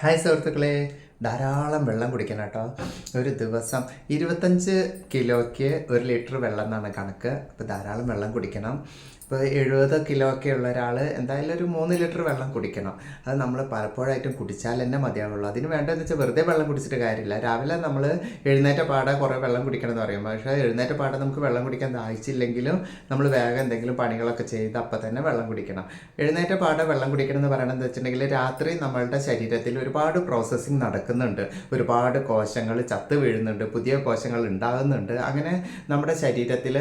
Hi സുഹൃത്തുക്കളെ ധാരാളം വെള്ളം കുടിക്കണം കേട്ടോ. ഒരു ദിവസം ഇരുപത്തഞ്ച് കിലോയ്ക്ക് ഒരു ലിറ്റർ വെള്ളം എന്നാണ് കണക്ക്. അപ്പോൾ ധാരാളം വെള്ളം കുടിക്കണം. ഇപ്പോൾ എഴുപത് കിലോ ഒക്കെ ഉള്ള ഒരാൾ എന്തായാലും ഒരു മൂന്ന് ലിറ്റർ വെള്ളം കുടിക്കണം. അത് നമ്മൾ പലപ്പോഴായിട്ടും കുടിച്ചാൽ തന്നെ മതിയാവുള്ളൂ. അതിന് വേണ്ടതെന്ന് വെച്ചാൽ വെറുതെ വെള്ളം കുടിച്ചിട്ട് കാര്യമില്ല. രാവിലെ നമ്മൾ എഴുന്നേറ്റ പാടെ കുറേ വെള്ളം കുടിക്കണം എന്ന് പറയും പക്ഷേ എഴുന്നേറ്റ പാടെ നമുക്ക് വെള്ളം കുടിക്കാൻ ദാഹിച്ചില്ലെങ്കിലും നമ്മൾ വേഗം എന്തെങ്കിലും പണികളൊക്കെ ചെയ്ത് അപ്പം തന്നെ വെള്ളം കുടിക്കണം. എഴുന്നേറ്റ പാടെ വെള്ളം കുടിക്കണം എന്ന് പറയണമെന്ന് വെച്ചിട്ടുണ്ടെങ്കിൽ രാത്രി നമ്മളുടെ ശരീരത്തിൽ ഒരുപാട് പ്രോസസ്സിങ് നടക്കുന്നുണ്ട്. ഒരുപാട് കോശങ്ങൾ ചത്ത് വീഴുന്നുണ്ട് പുതിയ കോശങ്ങൾ ഉണ്ടാകുന്നുണ്ട്. അങ്ങനെ നമ്മുടെ ശരീരത്തിൽ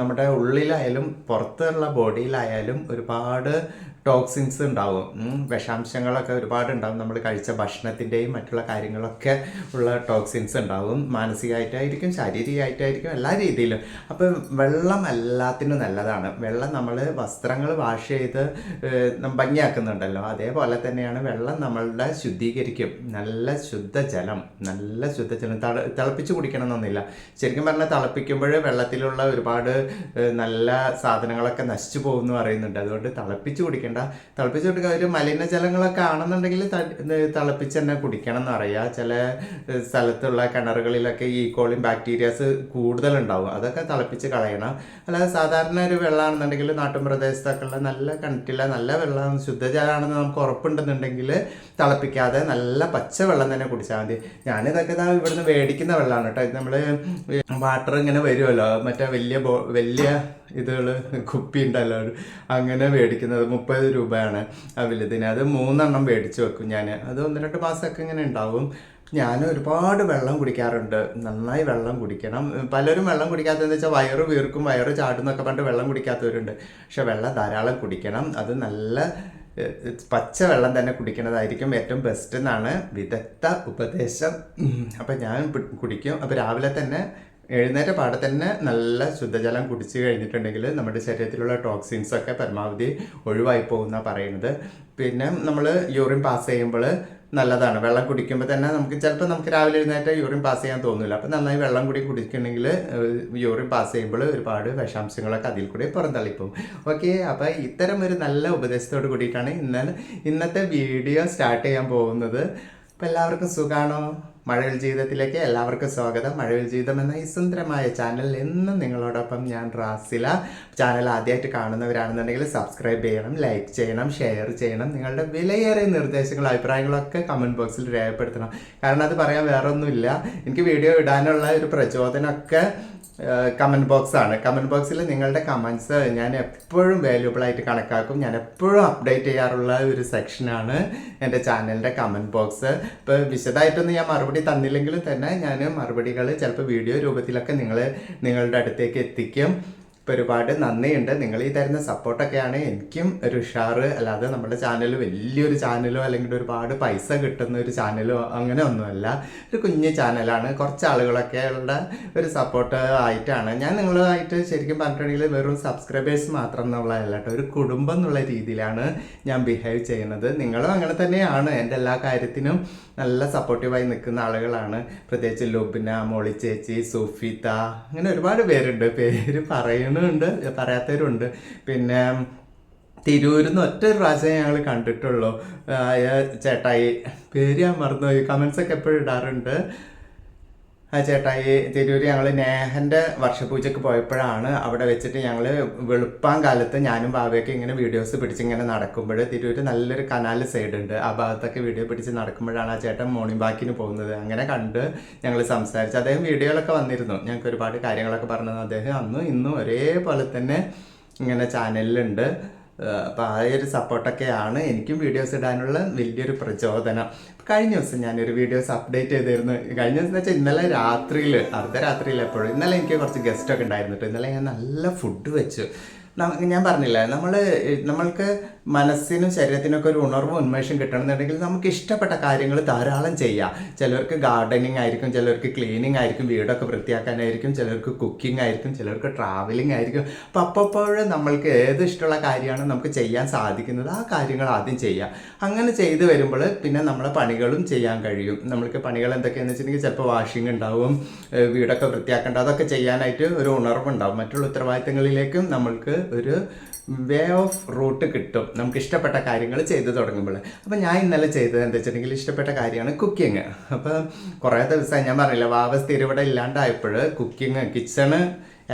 നമ്മുടെ ഉള്ളിലായാലും പുറത്തുള്ള ബോഡിയിലായാലും ഒരുപാട് ടോക്സിൻസ് ഉണ്ടാവും. വിഷാംശങ്ങളൊക്കെ ഒരുപാട് ഉണ്ടാവും. നമ്മൾ കഴിച്ച ഭക്ഷണത്തിന്റെയും മറ്റുള്ള കാര്യങ്ങളൊക്കെ ഉള്ള ടോക്സിൻസ് ഉണ്ടാവും. മാനസികമായിട്ടായിരിക്കും ശാരീരികമായിട്ടായിരിക്കും എല്ലാ രീതിയിലും. അപ്പം വെള്ളം എല്ലാത്തിനും നല്ലതാണ്. വെള്ളം നമ്മൾ വസ്ത്രങ്ങൾ വാഷ് ചെയ്ത് ഭംഗിയാക്കുന്നുണ്ടല്ലോ. അതേപോലെ തന്നെയാണ് വെള്ളം നമ്മളുടെ ശുദ്ധീകരിക്കും. നല്ല ശുദ്ധജലം നല്ല ശുദ്ധജലം തള തിളപ്പിച്ച് കുടിക്കണം എന്നൊന്നുമില്ല. ശരിക്കും പറഞ്ഞാൽ തിളപ്പിക്കുമ്പോൾ വെള്ളത്തിലുള്ള ഒരുപാട് നല്ല സാധനങ്ങളൊക്കെ നശിച്ചു പോകും എന്ന് പറയുന്നുണ്ട്. അതുകൊണ്ട് തിളപ്പിച്ച് കുടിക്കേണ്ട. തിളപ്പിച്ച് കുടിക്കുക ഒരു മലിനജലങ്ങളൊക്കെ ആണെന്നുണ്ടെങ്കിൽ തിളപ്പിച്ച് തന്നെ കുടിക്കണം എന്ന് പറയുക ചില സ്ഥലത്തുള്ള കിണറുകളിലൊക്കെ ഈ കോളിൻ ബാക്ടീരിയാസ് കൂടുതലുണ്ടാവും. അതൊക്കെ തിളപ്പിച്ച് കളയണം. അല്ലാതെ സാധാരണ ഒരു വെള്ളമാണെന്നുണ്ടെങ്കിൽ നാട്ടും പ്രദേശത്തൊക്കെയുള്ള നല്ല കിണറ്റിലെ നല്ല വെള്ളം ശുദ്ധജലമാണെന്ന് നമുക്ക് ഉറപ്പുണ്ടെന്നുണ്ടെങ്കിൽ തിളപ്പിക്കാതെ നല്ല പച്ച വെള്ളം തന്നെ കുടിച്ചാൽ മതി. ഞാനിതൊക്കെ ഇതാ ഇവിടുന്ന് മേടിക്കുന്ന വെള്ളമാണ് കേട്ടോ. ഇത് നമ്മൾ വാട്ടർ ഇങ്ങനെ വരുമല്ലോ മറ്റേ വലിയ ബോ വലിയ ഇതുകൾ കുപ്പി ഉണ്ടല്ലോ അങ്ങനെ മേടിക്കുന്നത് മുപ്പത് രൂപയാണ് ആ വലുതിന് അത് മൂന്നെണ്ണം മേടിച്ച് വെക്കും ഞാൻ അത് ഒന്ന് രണ്ട് മാസമൊക്കെ ഇങ്ങനെ ഉണ്ടാവും. ഞാൻ ഒരുപാട് വെള്ളം കുടിക്കാറുണ്ട്. നന്നായി വെള്ളം കുടിക്കണം. പലരും വെള്ളം കുടിക്കാത്തതെന്ന് വെച്ചാൽ വയറ് വീർക്കും വയറ് ചാടും എന്നൊക്കെ പറഞ്ഞിട്ട് വെള്ളം കുടിക്കാത്തവരുണ്ട്. പക്ഷെ വെള്ളം ധാരാളം കുടിക്കണം. അത് നല്ല പച്ച വെള്ളം തന്നെ കുടിക്കുന്നതായിരിക്കും ഏറ്റവും ബെസ്റ്റ് എന്നാണ് വിദഗ്ധ ഉപദേശം. അപ്പം ഞാൻ കുടിക്കും. അപ്പോൾ രാവിലെ തന്നെ എഴുന്നേറ്റ പാടെ തന്നെ നല്ല ശുദ്ധജലം കുടിച്ചു കഴിഞ്ഞിട്ടുണ്ടെങ്കിൽ നമ്മുടെ ശരീരത്തിലുള്ള ടോക്സിൻസ് ഒക്കെ പരമാവധി ഒഴിവായി പോകുന്ന പറയുന്നത്. പിന്നെ നമ്മൾ യൂറിൻ പാസ് ചെയ്യുമ്പോൾ നല്ലതാണ്. വെള്ളം കുടിക്കുമ്പോൾ തന്നെ നമുക്ക് ചിലപ്പോൾ നമുക്ക് രാവിലെ എഴുന്നേറ്റ് യൂറിൻ പാസ് ചെയ്യാൻ തോന്നില്ല അപ്പോൾ നന്നായി വെള്ളം കൂടി കുടിക്കണമെങ്കിൽ യൂറിൻ പാസ് ചെയ്യുമ്പോൾ ഒരുപാട് വിഷാംശങ്ങളൊക്കെ അതിൽ കൂടി പുറന്തള്ളിപ്പോവും. ഓക്കെ അപ്പോൾ ഇത്തരം ഒരു നല്ല ഉപദേശത്തോട് കൂടിയിട്ടാണ് ഇന്നലെ ഇന്നത്തെ വീഡിയോ സ്റ്റാർട്ട് ചെയ്യാൻ പോകുന്നത്. അപ്പോൾ എല്ലാവർക്കും സുഖാണോ? മഴവിൽ ജീവിതത്തിലേക്ക് എല്ലാവർക്കും സ്വാഗതം. മഴവിൽ ജീവിതം എന്ന ഈ സുന്ദരമായ ചാനൽ എന്നും നിങ്ങളോടൊപ്പം ഞാൻ റാസില. ചാനൽ ആദ്യമായിട്ട് കാണുന്നവരാണെന്നുണ്ടെങ്കിൽ സബ്സ്ക്രൈബ് ചെയ്യണം ലൈക്ക് ചെയ്യണം ഷെയർ ചെയ്യണം. നിങ്ങളുടെ വിലയേറിയ നിർദ്ദേശങ്ങളും അഭിപ്രായങ്ങളൊക്കെ കമന്റ് ബോക്സിൽ രേഖപ്പെടുത്തണം. കാരണം അത് പറയാൻ വേറൊന്നുമില്ല. എനിക്ക് വീഡിയോ ഇടാനുള്ള ഒരു പ്രചോദനമൊക്കെ കമന്റ് ബോക്സാണ് കമന്റ് ബോക്സിൽ നിങ്ങളുടെ കമന്റ്സ് ഞാൻ എപ്പോഴും വാല്യൂബിൾ ആയിട്ട് കണക്കാക്കും. ഞാൻ എപ്പോഴും അപ്ഡേറ്റ് ചെയ്യാറുള്ള ഒരു സെക്ഷനാണ് എന്റെ ചാനലിന്റെ കമന്റ് ബോക്സ് ഇപ്പോൾ വിശദമായിട്ടൊന്നും ഞാൻ മറുപടി തന്നില്ലെങ്കിലും തന്നെ ഞാൻ മറുപടികൾ ചിലപ്പോൾ വീഡിയോ രൂപത്തിലൊക്കെ നിങ്ങൾ നിങ്ങളുടെ അടുത്തേക്ക് എത്തിക്കും. ഇപ്പോൾ ഒരുപാട് നന്ദിയുണ്ട്. നിങ്ങൾ ഈ തരുന്ന സപ്പോർട്ടൊക്കെയാണ് എനിക്കും ഒരു ഉഷാറ്. അല്ലാതെ നമ്മുടെ ചാനൽ വലിയൊരു ചാനലോ അല്ലെങ്കിൽ ഒരുപാട് പൈസ കിട്ടുന്ന ഒരു ചാനലോ അങ്ങനെ ഒന്നുമല്ല. ഒരു കുഞ്ഞു ചാനലാണ്. കുറച്ച് ആളുകളൊക്കെ ഉള്ള ഒരു സപ്പോർട്ട് ആയിട്ടാണ്. ഞാൻ നിങ്ങളുമായിട്ട് ശരിക്കും പറഞ്ഞിട്ടുണ്ടെങ്കിൽ വെറും സബ്സ്ക്രൈബേഴ്സ് മാത്രം എന്നുള്ളതല്ല കേട്ടോ. ഒരു കുടുംബം എന്നുള്ള രീതിയിലാണ് ഞാൻ ബിഹേവ് ചെയ്യുന്നത്. നിങ്ങളും അങ്ങനെ തന്നെയാണ്. എന്റെ എല്ലാ കാര്യത്തിനും നല്ല സപ്പോർട്ടീവായി നിൽക്കുന്ന ആളുകളാണ്. പ്രത്യേകിച്ച് ലുബിന മോളി ചേച്ചി സുഫിത അങ്ങനെ ഒരുപാട് പേരുണ്ട്. പേര് പറയുന്നുണ്ട് പറയാത്തവരുണ്ട്. പിന്നെ തിരൂരിൽ നിന്ന് ഒറ്റ പ്രാവശ്യം ഞങ്ങൾ കണ്ടിട്ടുള്ളൂ. ചേട്ടായി. പേര് ഞാൻ മറന്നുപോയി. കമൻസ് ഒക്കെ എപ്പോഴും ഇടാറുണ്ട്. ആ ചേട്ടാ ചേട്ടായി തിരൂര് ഞങ്ങൾ നേഹന്റെ വർഷപൂജയ്ക്ക് പോയപ്പോഴാണ് അവിടെ വെച്ചിട്ട് ഞങ്ങൾ വെളുപ്പാൻ കാലത്ത് ഞാനും ബാബയൊക്കെ ഇങ്ങനെ വീഡിയോസ് പിടിച്ചിങ്ങനെ നടക്കുമ്പോൾ തിരൂര് നല്ലൊരു കനാൽ സൈഡ് ഉണ്ട് ആ ഭാഗത്തൊക്കെ വീഡിയോ പിടിച്ച് നടക്കുമ്പോഴാണ് ആ ചേട്ടൻ മോർണിംഗ് ബാക്കിന് പോകുന്നത്. അങ്ങനെ കണ്ട് ഞങ്ങൾ സംസാരിച്ചു അദ്ദേഹം വീഡിയോയിലൊക്കെ വന്നിരുന്നു. ഞങ്ങൾക്ക് ഒരുപാട് കാര്യങ്ങളൊക്കെ പറഞ്ഞത് അദ്ദേഹം അന്നും ഇന്നും ഒരേപോലെ തന്നെ ഇങ്ങനെ ചാനലിലുണ്ട് അപ്പോൾ ആ ഒരു സപ്പോർട്ടൊക്കെയാണ് എനിക്കും വീഡിയോസ് ഇടാനുള്ള വലിയൊരു പ്രചോദനം. കഴിഞ്ഞ ദിവസം ഞാനൊരു വീഡിയോസ് അപ്ഡേറ്റ് ചെയ്തിരുന്നു. കഴിഞ്ഞ ദിവസം എന്ന് വെച്ചാൽ ഇന്നലെ രാത്രിയിൽ അർദ്ധരാത്രിയിൽ എപ്പോഴും. ഇന്നലെ എനിക്ക് കുറച്ച് ഗസ്റ്റൊക്കെ ഉണ്ടായിരുന്നു ഇന്നലെ ഞാൻ നല്ല ഫുഡ് വെച്ചു. ഞാൻ പറഞ്ഞില്ല നമ്മൾ നമ്മൾക്ക് മനസ്സിനും ശരീരത്തിനൊക്കെ ഒരു ഉണർവും ഉന്മേഷം കിട്ടണമെന്നുണ്ടെങ്കിൽ നമുക്ക് ഇഷ്ടപ്പെട്ട കാര്യങ്ങൾ ധാരാളം ചെയ്യാം. ചിലർക്ക് ഗാർഡനിങ് ആയിരിക്കും ചിലർക്ക് ക്ലീനിങ് ആയിരിക്കും വീടൊക്കെ വൃത്തിയാക്കാനായിരിക്കും ചിലർക്ക് കുക്കിംഗ് ആയിരിക്കും ചിലർക്ക് ട്രാവലിംഗ് ആയിരിക്കും. അപ്പം അപ്പോഴും നമ്മൾക്ക് ഏത് ഇഷ്ടമുള്ള കാര്യമാണ് നമുക്ക് ചെയ്യാൻ സാധിക്കുന്നത് ആ കാര്യങ്ങൾ ആദ്യം ചെയ്യാം. അങ്ങനെ ചെയ്തു വരുമ്പോൾ പിന്നെ നമ്മളെ പണികളും ചെയ്യാൻ കഴിയും. നമ്മൾക്ക് പണികൾ എന്തൊക്കെയാണെന്ന് വെച്ചിട്ടുണ്ടെങ്കിൽ ചിലപ്പോൾ വാഷിംഗ് ഉണ്ടാവും വീടൊക്കെ വൃത്തിയാക്കേണ്ട അതൊക്കെ ചെയ്യാനായിട്ട് ഒരു ഉണർവുണ്ടാവും. മറ്റുള്ള ഉത്തരവാദിത്തങ്ങളിലേക്കും നമ്മൾക്ക് ഒരു വേ ഓഫ് റൂട്ട് കിട്ടും. നമുക്ക് ഇഷ്ടപ്പെട്ട കാര്യങ്ങൾ ചെയ്തു തുടങ്ങുമ്പോൾ. അപ്പോൾ ഞാൻ ഇന്നലെ ചെയ്തത് എന്താ വെച്ചിട്ടുണ്ടെങ്കിൽ ഇഷ്ടപ്പെട്ട കാര്യമാണ് കുക്കിംഗ് അപ്പോൾ കുറേ ദിവസമായി ഞാൻ പറഞ്ഞില്ല വാവ സ്ഥിരം ഇവിടെ ഇല്ലാണ്ടായപ്പോൾ കുക്കിംഗ് കിച്ചണ്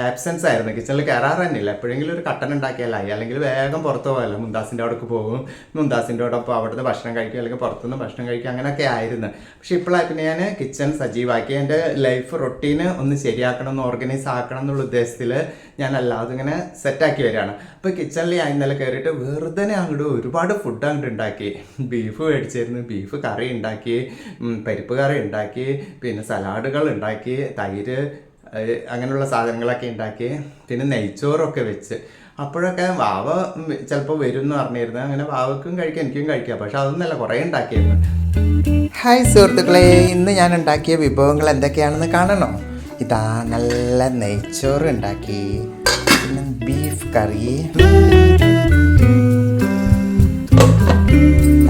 ആബ്സെൻസ് ആയിരുന്നു. കിച്ചണിൽ കയറാറ് തന്നെയില്ല. എപ്പോഴെങ്കിലും ഒരു കട്ടൻ ഉണ്ടാക്കിയാലായി അല്ലെങ്കിൽ വേഗം പുറത്ത് പോകല്ലോ മുന്താസിന്റെ അവിടേക്ക് പോകും. മുന്താസിന്റെ അവിടൊപ്പം അവിടുന്ന് ഭക്ഷണം കഴിക്കും. അല്ലെങ്കിൽ പുറത്തുനിന്ന് ഭക്ഷണം കഴിക്കും. അങ്ങനെയൊക്കെ ആയിരുന്നു. പക്ഷെ ഇപ്പോഴായി പിന്നെ ഞാൻ കിച്ചൺ സജീവാക്കി. എന്റെ ലൈഫ് റൊട്ടീന് ഒന്ന് ശരിയാക്കണം ഒന്ന് ഓർഗനൈസ് ആക്കണം എന്നുള്ള ഉദ്ദേശത്തിൽ ഞാൻ അല്ലാതെ ഇങ്ങനെ സെറ്റാക്കി വരികയാണ്. അപ്പോൾ കിച്ചണിൽ ഞാൻ ഇന്നലെ കയറിയിട്ട് വെറുതെ അങ്ങോട്ട് ഒരുപാട് ഫുഡ് അങ്ങോട്ട് ഉണ്ടാക്കി. ബീഫ് മേടിച്ചിരുന്നു. ബീഫ് കറി ഉണ്ടാക്കി. പരിപ്പ് കറി ഉണ്ടാക്കി. പിന്നെ സലാഡുകൾ ഉണ്ടാക്കി. തൈര് അങ്ങനെയുള്ള സാധനങ്ങളൊക്കെ ഉണ്ടാക്കി. പിന്നെ നെയ്ച്ചോറൊക്കെ വെച്ച്. അപ്പോഴൊക്കെ വാവ ചിലപ്പോൾ വരും എന്ന് പറഞ്ഞിരുന്നു. അങ്ങനെ വാവക്കും കഴിക്കാം എനിക്കും കഴിക്കാം. പക്ഷെ അതൊന്നല്ല കുറേ ഉണ്ടാക്കിയിരുന്നു. ഹായ് സുഹൃത്തുക്കളെ ഇന്ന് ഞാൻ ഉണ്ടാക്കിയ വിഭവങ്ങൾ എന്തൊക്കെയാണെന്ന് കാണണോ? ഇതാ നല്ല നെയ്ച്ചോറ് ഉണ്ടാക്കി. പിന്നെ ബീഫ് കറി.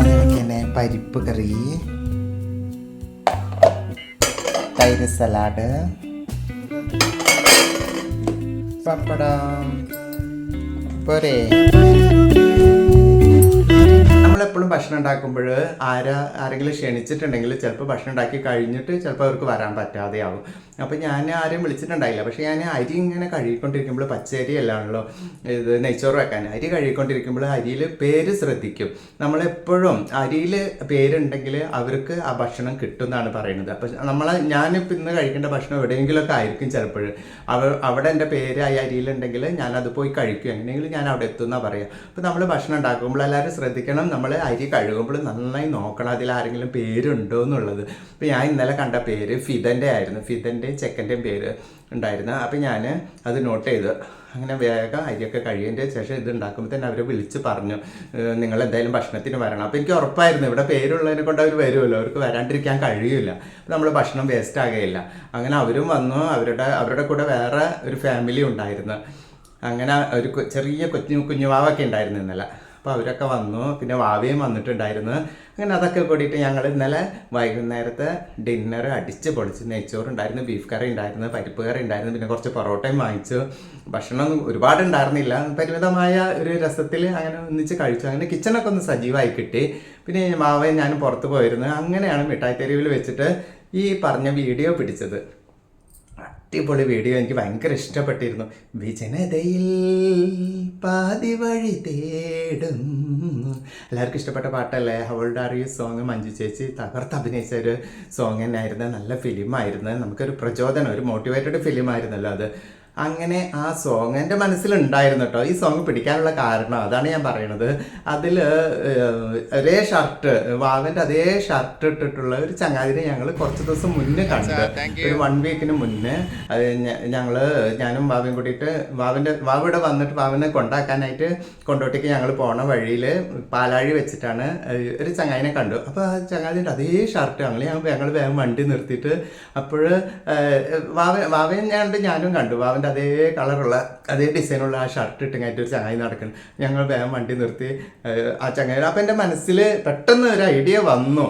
അതുപോലെ പരിപ്പ് കറി. തൈര് സലാഡ്. പപ്പടം പോരെ നമ്മളെപ്പോഴും ഭക്ഷണം ഉണ്ടാക്കുമ്പോൾ ആരാ ആരെങ്കിലും ക്ഷണിച്ചിട്ടുണ്ടെങ്കിൽ ചിലപ്പോൾ ഭക്ഷണം ഉണ്ടാക്കി കഴിഞ്ഞിട്ട് ചിലപ്പോൾ അവർക്ക് വരാൻ പറ്റാതെയാവും. അപ്പോൾ ഞാൻ ആരെയും വിളിച്ചിട്ടുണ്ടായില്ല. പക്ഷേ ഞാൻ അരി ഇങ്ങനെ കഴുകിക്കൊണ്ടിരിക്കുമ്പോൾ പച്ചരി അല്ലാണല്ലോ ഇത് നെയ്ച്ചോറ് വെക്കാൻ. അരി കഴുകിക്കൊണ്ടിരിക്കുമ്പോൾ അരിയിൽ പേര് ശ്രദ്ധിക്കും. നമ്മളെപ്പോഴും അരിയിൽ പേരുണ്ടെങ്കിൽ അവർക്ക് ആ ഭക്ഷണം കിട്ടും എന്നാണ് പറയുന്നത്. അപ്പോൾ നമ്മളെ ഞാനിപ്പോൾ ഇന്ന് കഴിക്കേണ്ട ഭക്ഷണം എവിടെയെങ്കിലുമൊക്കെ ആയിരിക്കും ചിലപ്പോൾ അവ അവിടെ എന്റെ പേര് ആ അരിയിലുണ്ടെങ്കിൽ ഞാനത് പോയി കഴിക്കും. എങ്ങനെയെങ്കിലും ഞാൻ അവിടെ എത്തുമെന്നാണ് പറയുക അപ്പോൾ നമ്മൾ ഭക്ഷണം ഉണ്ടാക്കുമ്പോൾ എല്ലാവരും ശ്രദ്ധിക്കണം. നമ്മൾ അരി കഴുകുമ്പോൾ നന്നായി നോക്കണം അതിൽ ആരെങ്കിലും പേരുണ്ടോ എന്നുള്ളത്. അപ്പോൾ ഞാൻ ഇന്നലെ കണ്ട പേര് ഫിദന്റെ ആയിരുന്നു. ഫിതന്റെയും ചെക്കന്റെയും പേര് ഉണ്ടായിരുന്നു. അപ്പോൾ ഞാൻ അത് നോട്ട് ചെയ്തു അങ്ങനെ വേഗം അരിയൊക്കെ കഴിയതിന്റെ ശേഷം ഇത് ഉണ്ടാക്കുമ്പോൾ തന്നെ അവർ വിളിച്ച് പറഞ്ഞു നിങ്ങൾ എന്തായാലും ഭക്ഷണത്തിന് വരണം. അപ്പോൾ എനിക്ക് ഉറപ്പായിരുന്നു ഇവിടെ പേരുള്ളതിനെ കൊണ്ട് അവർ വരുമല്ലോ. അവർക്ക് വരാണ്ടിരിക്കാൻ കഴിയില്ല. നമ്മൾ ഭക്ഷണം വേസ്റ്റ് ആകുകയില്ല അങ്ങനെ അവരും വന്നു. അവരുടെ അവരുടെ കൂടെ വേറെ ഒരു ഫാമിലി ഉണ്ടായിരുന്നു. അങ്ങനെ ഒരു ചെറിയ കുഞ്ഞു കുഞ്ഞുവാവൊക്കെ ഉണ്ടായിരുന്നു ഇന്നലെ. അപ്പോൾ അവരൊക്കെ വന്നു. പിന്നെ വാവയും വന്നിട്ടുണ്ടായിരുന്നു. അങ്ങനെ അതൊക്കെ കൂടിയിട്ട് ഞങ്ങൾ ഇന്നലെ വൈകുന്നേരത്തെ ഡിന്നർ അടിച്ച് പൊളിച്ച് നെയ്ച്ചോറ് ഉണ്ടായിരുന്നു ബീഫ് കറി ഉണ്ടായിരുന്നു പരിപ്പ് കറി ഉണ്ടായിരുന്നു പിന്നെ കുറച്ച് പൊറോട്ടയും വാങ്ങിച്ചു. ഭക്ഷണം ഒരുപാട് ഉണ്ടായിരുന്നില്ല. പരിമിതമായ ഒരു രസത്തിൽ അങ്ങനെ ഒന്നിച്ച് കഴിച്ചു. അങ്ങനെ കിച്ചണൊക്കെ ഒന്ന് സജീവമായി കിട്ടി. പിന്നെ മാവയും ഞാനും പുറത്ത് പോയിരുന്നു. അങ്ങനെയാണ് മിഠായി തെരുവിൽ വെച്ചിട്ട് ഈ പറഞ്ഞ വീഡിയോ പിടിച്ചത്. അടിപൊളി വീഡിയോ എനിക്ക് ഭയങ്കര ഇഷ്ടപ്പെട്ടിരുന്നു. വിജനതയിൽ പാതി വഴി തേടും. എല്ലാവർക്കും ഇഷ്ടപ്പെട്ട പാട്ടല്ലേ? അവളുടെ അറിയ സോങ് മഞ്ജു ചേച്ചി തകർത്ത് അഭിനയിച്ച ഒരു സോങ് തന്നെയായിരുന്നു. നല്ല ഫിലിമായിരുന്നു നമുക്കൊരു പ്രചോദനം ഒരു മോട്ടിവേറ്റഡ് ഫിലിമായിരുന്നല്ലോ അത്. അങ്ങനെ ആ സോങ് എന്റെ മനസ്സിലുണ്ടായിരുന്നു കേട്ടോ ഈ സോങ് പിടിക്കാനുള്ള കാരണം അതാണ് ഞാൻ പറയണത്. അതിൽ ഒരേ ഷർട്ട് വാവന്റെ അതേ ഷർട്ട് ഇട്ടിട്ടുള്ള ഒരു ചങ്ങാതിനെ ഞങ്ങൾ കുറച്ച് ദിവസം മുന്നേ കണ്ടു. ഒരു വൺ വീക്കിന് മുന്നേ. അത് ഞങ്ങൾ ഞാനും വാവയും കൂടിയിട്ട് വാവിന്റെ വാവ ഇവിടെ വന്നിട്ട് വാവനെ കൊണ്ടാക്കാനായിട്ട് കൊണ്ടോട്ടേക്ക് ഞങ്ങൾ പോണ വഴിയിൽ പാലാഴി വെച്ചിട്ടാണ് ഒരു ചങ്ങാതിനെ കണ്ടു. അപ്പോൾ ആ ചങ്ങാതിന്റെ അതേ ഷർട്ട് ഞങ്ങൾ ഞങ്ങൾ ഞങ്ങൾ വേഗം വണ്ടി നിർത്തിയിട്ട് അപ്പോൾ വാവ വാവയും ഞാൻ ഞാനും കണ്ടു. വാവന്റെ അതേ കളറുള്ള അതേ ഡിസൈനുള്ള ആ ഷർട്ട് ഇട്ടുങ്ങായിട്ട് ഒരു ചങ്ങായി നടക്കണം. ഞങ്ങൾ വേഗം വണ്ടി നിർത്തി ആ ചങ്ങായി. അപ്പം എന്റെ മനസ്സിൽ പെട്ടെന്ന് ഒരു ഐഡിയ വന്നു.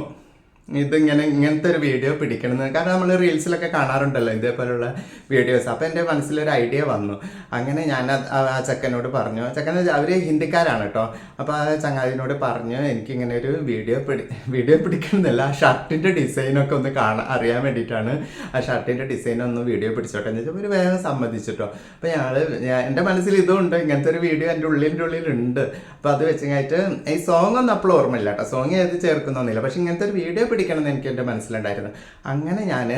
ഇതിങ്ങനെ ഇങ്ങനത്തെ ഒരു വീഡിയോ പിടിക്കണമെന്ന്. കാരണം നമ്മൾ റീൽസിലൊക്കെ കാണാറുണ്ടല്ലോ ഇതേപോലുള്ള വീഡിയോസ് അപ്പോൾ എന്റെ മനസ്സിലൊരു ഐഡിയ വന്നു. അങ്ങനെ ഞാൻ ആ ചെക്കനോട് പറഞ്ഞു. ചെക്കൻ അവർ ഹിന്ദിക്കാരാണ് കേട്ടോ അപ്പോൾ ആ ചങ്ങാതിനോട് പറഞ്ഞു എനിക്കിങ്ങനെ ഒരു വീഡിയോ പിടി വീഡിയോ പിടിക്കണമെന്നല്ല ആ ഷർട്ടിന്റെ ഡിസൈനൊക്കെ ഒന്ന് കാണാൻ അറിയാൻ വേണ്ടിയിട്ടാണ് ആ ഷർട്ടിന്റെ ഡിസൈൻ ഒന്ന് വീഡിയോ പിടിച്ചോട്ടെ. എന്ന് വെച്ചാൽ ഒരു വേഗം സമ്മതിച്ചിട്ടോ അപ്പോൾ ഞങ്ങൾ എന്റെ മനസ്സിൽ ഇതുണ്ട്. ഇങ്ങനത്തെ ഒരു വീഡിയോ എന്റെ ഉള്ളിന്റെ ഉള്ളിലുണ്ട്. അപ്പോൾ അത് വെച്ചങ്ങായിട്ട് ഈ സോങ് ഒന്നും അപ്പോൾ ഓർമ്മയില്ല കേട്ടോ സോങ് ഏത് ചേർക്കുന്നൊന്നുമില്ല. പക്ഷേ ഇങ്ങനത്തെ ഒരു വീഡിയോ പിടിക്കണം എന്ന് എനിക്ക് എൻ്റെ മനസ്സിലുണ്ടായിരുന്നു അങ്ങനെ ഞാൻ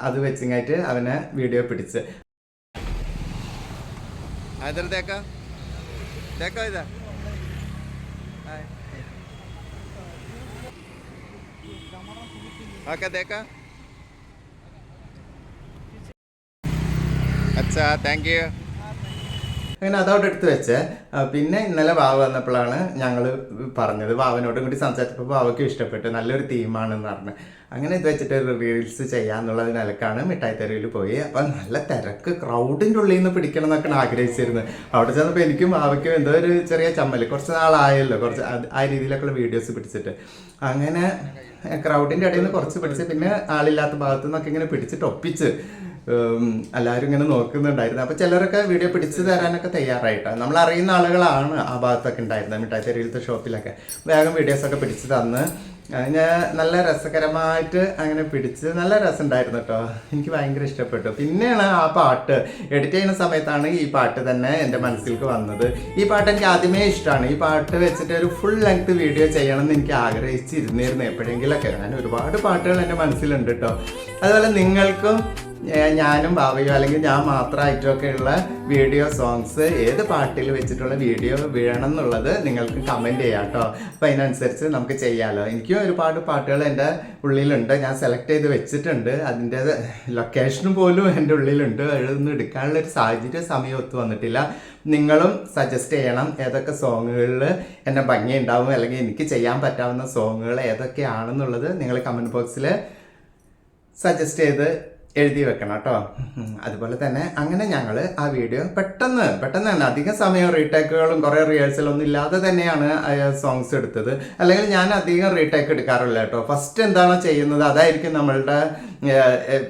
അത് വെച്ചങ്ങായിട്ട് അവനെ വീഡിയോ പിടിച്ച് इधर देखा देखो इधर ओके देखा अच्छा താങ്ക് യു അങ്ങനെ അതവിടെ എടുത്ത് വെച്ച്. പിന്നെ ഇന്നലെ വാവ വന്നപ്പോഴാണ് ഞങ്ങൾ പറഞ്ഞത്. വാവനോടും കൂടി സംസാരിച്ചപ്പോൾ വാവയ്ക്ക് ഇഷ്ടപ്പെട്ടു. നല്ലൊരു തീമാണെന്ന് പറഞ്ഞു. അങ്ങനെ ഇത് വെച്ചിട്ട് റീൽസ് ചെയ്യാന്നുള്ള നിലക്കാണ് മിഠായി തെരുവിൽ പോയി. അപ്പം നല്ല തിരക്ക്. ക്രൗഡിന്റെ ഉള്ളിൽ നിന്ന് പിടിക്കണം എന്നൊക്കെ ആഗ്രഹിച്ചിരുന്നത്. അവിടെ ചെന്നപ്പോൾ എനിക്കും വാവയ്ക്കും എന്തോ ഒരു ചെറിയ ചമ്മൽ കുറച്ച് നാളായല്ലോ. കുറച്ച് ആ രീതിയിലൊക്കെയുള്ള വീഡിയോസ് പിടിച്ചിട്ട്. അങ്ങനെ ക്രൗഡിന്റെ ഇടയിൽ നിന്ന് കുറച്ച് പിടിച്ച് പിന്നെ ആളില്ലാത്ത ഭാഗത്തു നിന്നൊക്കെ ഇങ്ങനെ പിടിച്ചിട്ട് ഒപ്പിച്ച്. എല്ലാവരും ഇങ്ങനെ നോക്കുന്നുണ്ടായിരുന്നു. അപ്പോൾ ചിലരൊക്കെ വീഡിയോ പിടിച്ചു തരാനൊക്കെ തയ്യാറായിട്ടാണ് നമ്മൾ അറിയുന്ന ആളുകളാണ് ആ ഭാഗത്തൊക്കെ ഉണ്ടായിരുന്നത് മിഠായി തെരുവിലത്തെ ഷോപ്പിലൊക്കെ വേഗം വീഡിയോസൊക്കെ പിടിച്ചു തന്ന് ഞാൻ നല്ല രസകരമായിട്ട് അങ്ങനെ പിടിച്ച് നല്ല രസം ഉണ്ടായിരുന്നു കേട്ടോ. എനിക്ക് ഭയങ്കര ഇഷ്ടപ്പെട്ടു. പിന്നെയാണ് ആ പാട്ട്. എഡിറ്റ് ചെയ്യുന്ന സമയത്താണ് ഈ പാട്ട് തന്നെ എന്റെ മനസ്സിലേക്ക് വന്നത്. ഈ പാട്ട് എനിക്ക് ആദ്യമേ ഇഷ്ടമാണ്. ഈ പാട്ട് വെച്ചിട്ട് ഒരു ഫുൾ ലെങ്ത് വീഡിയോ ചെയ്യണം എന്ന് എനിക്ക് ആഗ്രഹിച്ചിരുന്നിരുന്നു എപ്പോഴെങ്കിലൊക്കെ. ഞാൻ ഒരുപാട് പാട്ടുകൾ എന്റെ മനസ്സിലുണ്ട് കേട്ടോ. അതുപോലെ നിങ്ങൾക്കും ഞാനും ഭാവിയോ അല്ലെങ്കിൽ ഞാൻ മാത്രമായിട്ടൊക്കെ ഉള്ള വീഡിയോ സോങ്സ് ഏത് പാട്ടിൽ വെച്ചിട്ടുള്ള വീഡിയോ വീഴണം എന്നുള്ളത് നിങ്ങൾക്ക് കമന്റ് ചെയ്യാം കേട്ടോ അപ്പം അതിനനുസരിച്ച് നമുക്ക് ചെയ്യാമല്ലോ എനിക്കും ഒരുപാട് പാട്ടുകൾ എന്റെ ഉള്ളിലുണ്ട്. ഞാൻ സെലക്ട് ചെയ്ത് വെച്ചിട്ടുണ്ട്. അതിന്റെ ലൊക്കേഷനും പോലും എന്റെ ഉള്ളിലുണ്ട്. അതൊന്നും എടുക്കാനുള്ള ഒരു സാഹചര്യം സമയം ഒത്തു വന്നിട്ടില്ല. നിങ്ങളും സജസ്റ്റ് ചെയ്യണം ഏതൊക്കെ സോങ്ങുകളിൽ എന്നെ ഭംഗി ഉണ്ടാവും അല്ലെങ്കിൽ എനിക്ക് ചെയ്യാൻ പറ്റാവുന്ന സോങ്ങുകൾ ഏതൊക്കെയാണെന്നുള്ളത് നിങ്ങൾ കമന്റ് ബോക്സിൽ സജസ്റ്റ് ചെയ്ത് എഴുതി വെക്കണം കേട്ടോ. അതുപോലെ തന്നെ അങ്ങനെ ഞങ്ങൾ ആ വീഡിയോ പെട്ടെന്ന് പെട്ടെന്ന് തന്നെ അധികം സമയം റീടേക്കുകളും കുറേ റിഹേഴ്സലൊന്നും ഇല്ലാതെ തന്നെയാണ് സോങ്സ് എടുത്തത്. അല്ലെങ്കിൽ ഞാൻ അധികം റീടേക്ക് എടുക്കാറില്ല കേട്ടോ. ഫസ്റ്റ് എന്താണോ ചെയ്യുന്നത് അതായിരിക്കും നമ്മളുടെ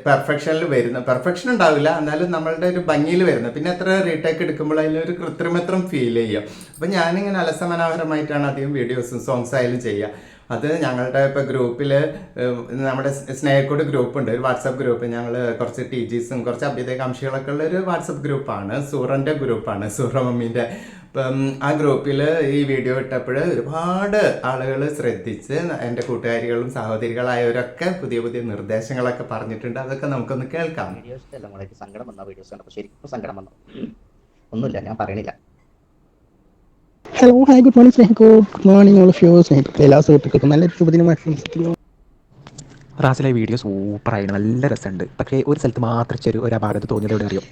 പെർഫെക്ഷനിൽ വരുന്നത്. പെർഫെക്ഷൻ ഉണ്ടാവില്ല എന്നാലും നമ്മളുടെ ഒരു ഭംഗിയിൽ വരുന്നത്. പിന്നെ എത്ര റീടേക്ക് എടുക്കുമ്പോൾ അതിലൊരു കൃത്രിമത്രം ഫീൽ ചെയ്യും അപ്പം ഞാനിങ്ങനെ അലസമനോഹരമായിട്ടാണ് അധികം വീഡിയോസും സോങ്സ് ആയാലും ചെയ്യുക. അത് ഞങ്ങളുടെ ഇപ്പോൾ ഗ്രൂപ്പിൽ നമ്മുടെ സ്നേഹക്കൂട് ഗ്രൂപ്പ് ഉണ്ട് ഒരു വാട്സപ്പ് ഗ്രൂപ്പ്. ഞങ്ങൾ കുറച്ച് ടീച്ചേഴ്സും കുറച്ച് അഭ്യുദയകാംക്ഷികളൊക്കെ ഉള്ള ഒരു വാട്സപ്പ് ഗ്രൂപ്പാണ് സൂറന്റെ ഗ്രൂപ്പാണ് സൂറ മമ്മീന്റെ അപ്പം ആ ഗ്രൂപ്പിൽ ഈ വീഡിയോ ഇട്ടപ്പോൾ ഒരുപാട് ആളുകൾ ശ്രദ്ധിച്ച് എന്റെ കൂട്ടുകാരികളും സഹോദരികളായവരൊക്കെ പുതിയ പുതിയ നിർദ്ദേശങ്ങളൊക്കെ പറഞ്ഞിട്ടുണ്ട്. അതൊക്കെ നമുക്കൊന്ന് കേൾക്കാം. വീഡിയോസ് എല്ലാം സങ്കടം വന്ന വീഡിയോസ് കണ്ടപ്പോൾ ശരിക്കും സങ്കടം വന്നു. ഒന്നുമില്ല ഞാൻ പറയണില്ല. Hello hi good morning സ്നേഹിക്കോ. Good morning all of you സ്നേഹിക്കട്ടെ എല്ലാ സുഹൃത്തുക്കൾക്കും നല്ല ശുഭദിനം റാസിലെ വീഡിയോ സൂപ്പറായിരുന്നു നല്ല രസമുണ്ട്. പക്ഷേ ഒരു സ്ഥലത്ത് മാത്രം ചെറിയ ഒരു അപാകത തോന്നിയത് എവിടെ അറിയോ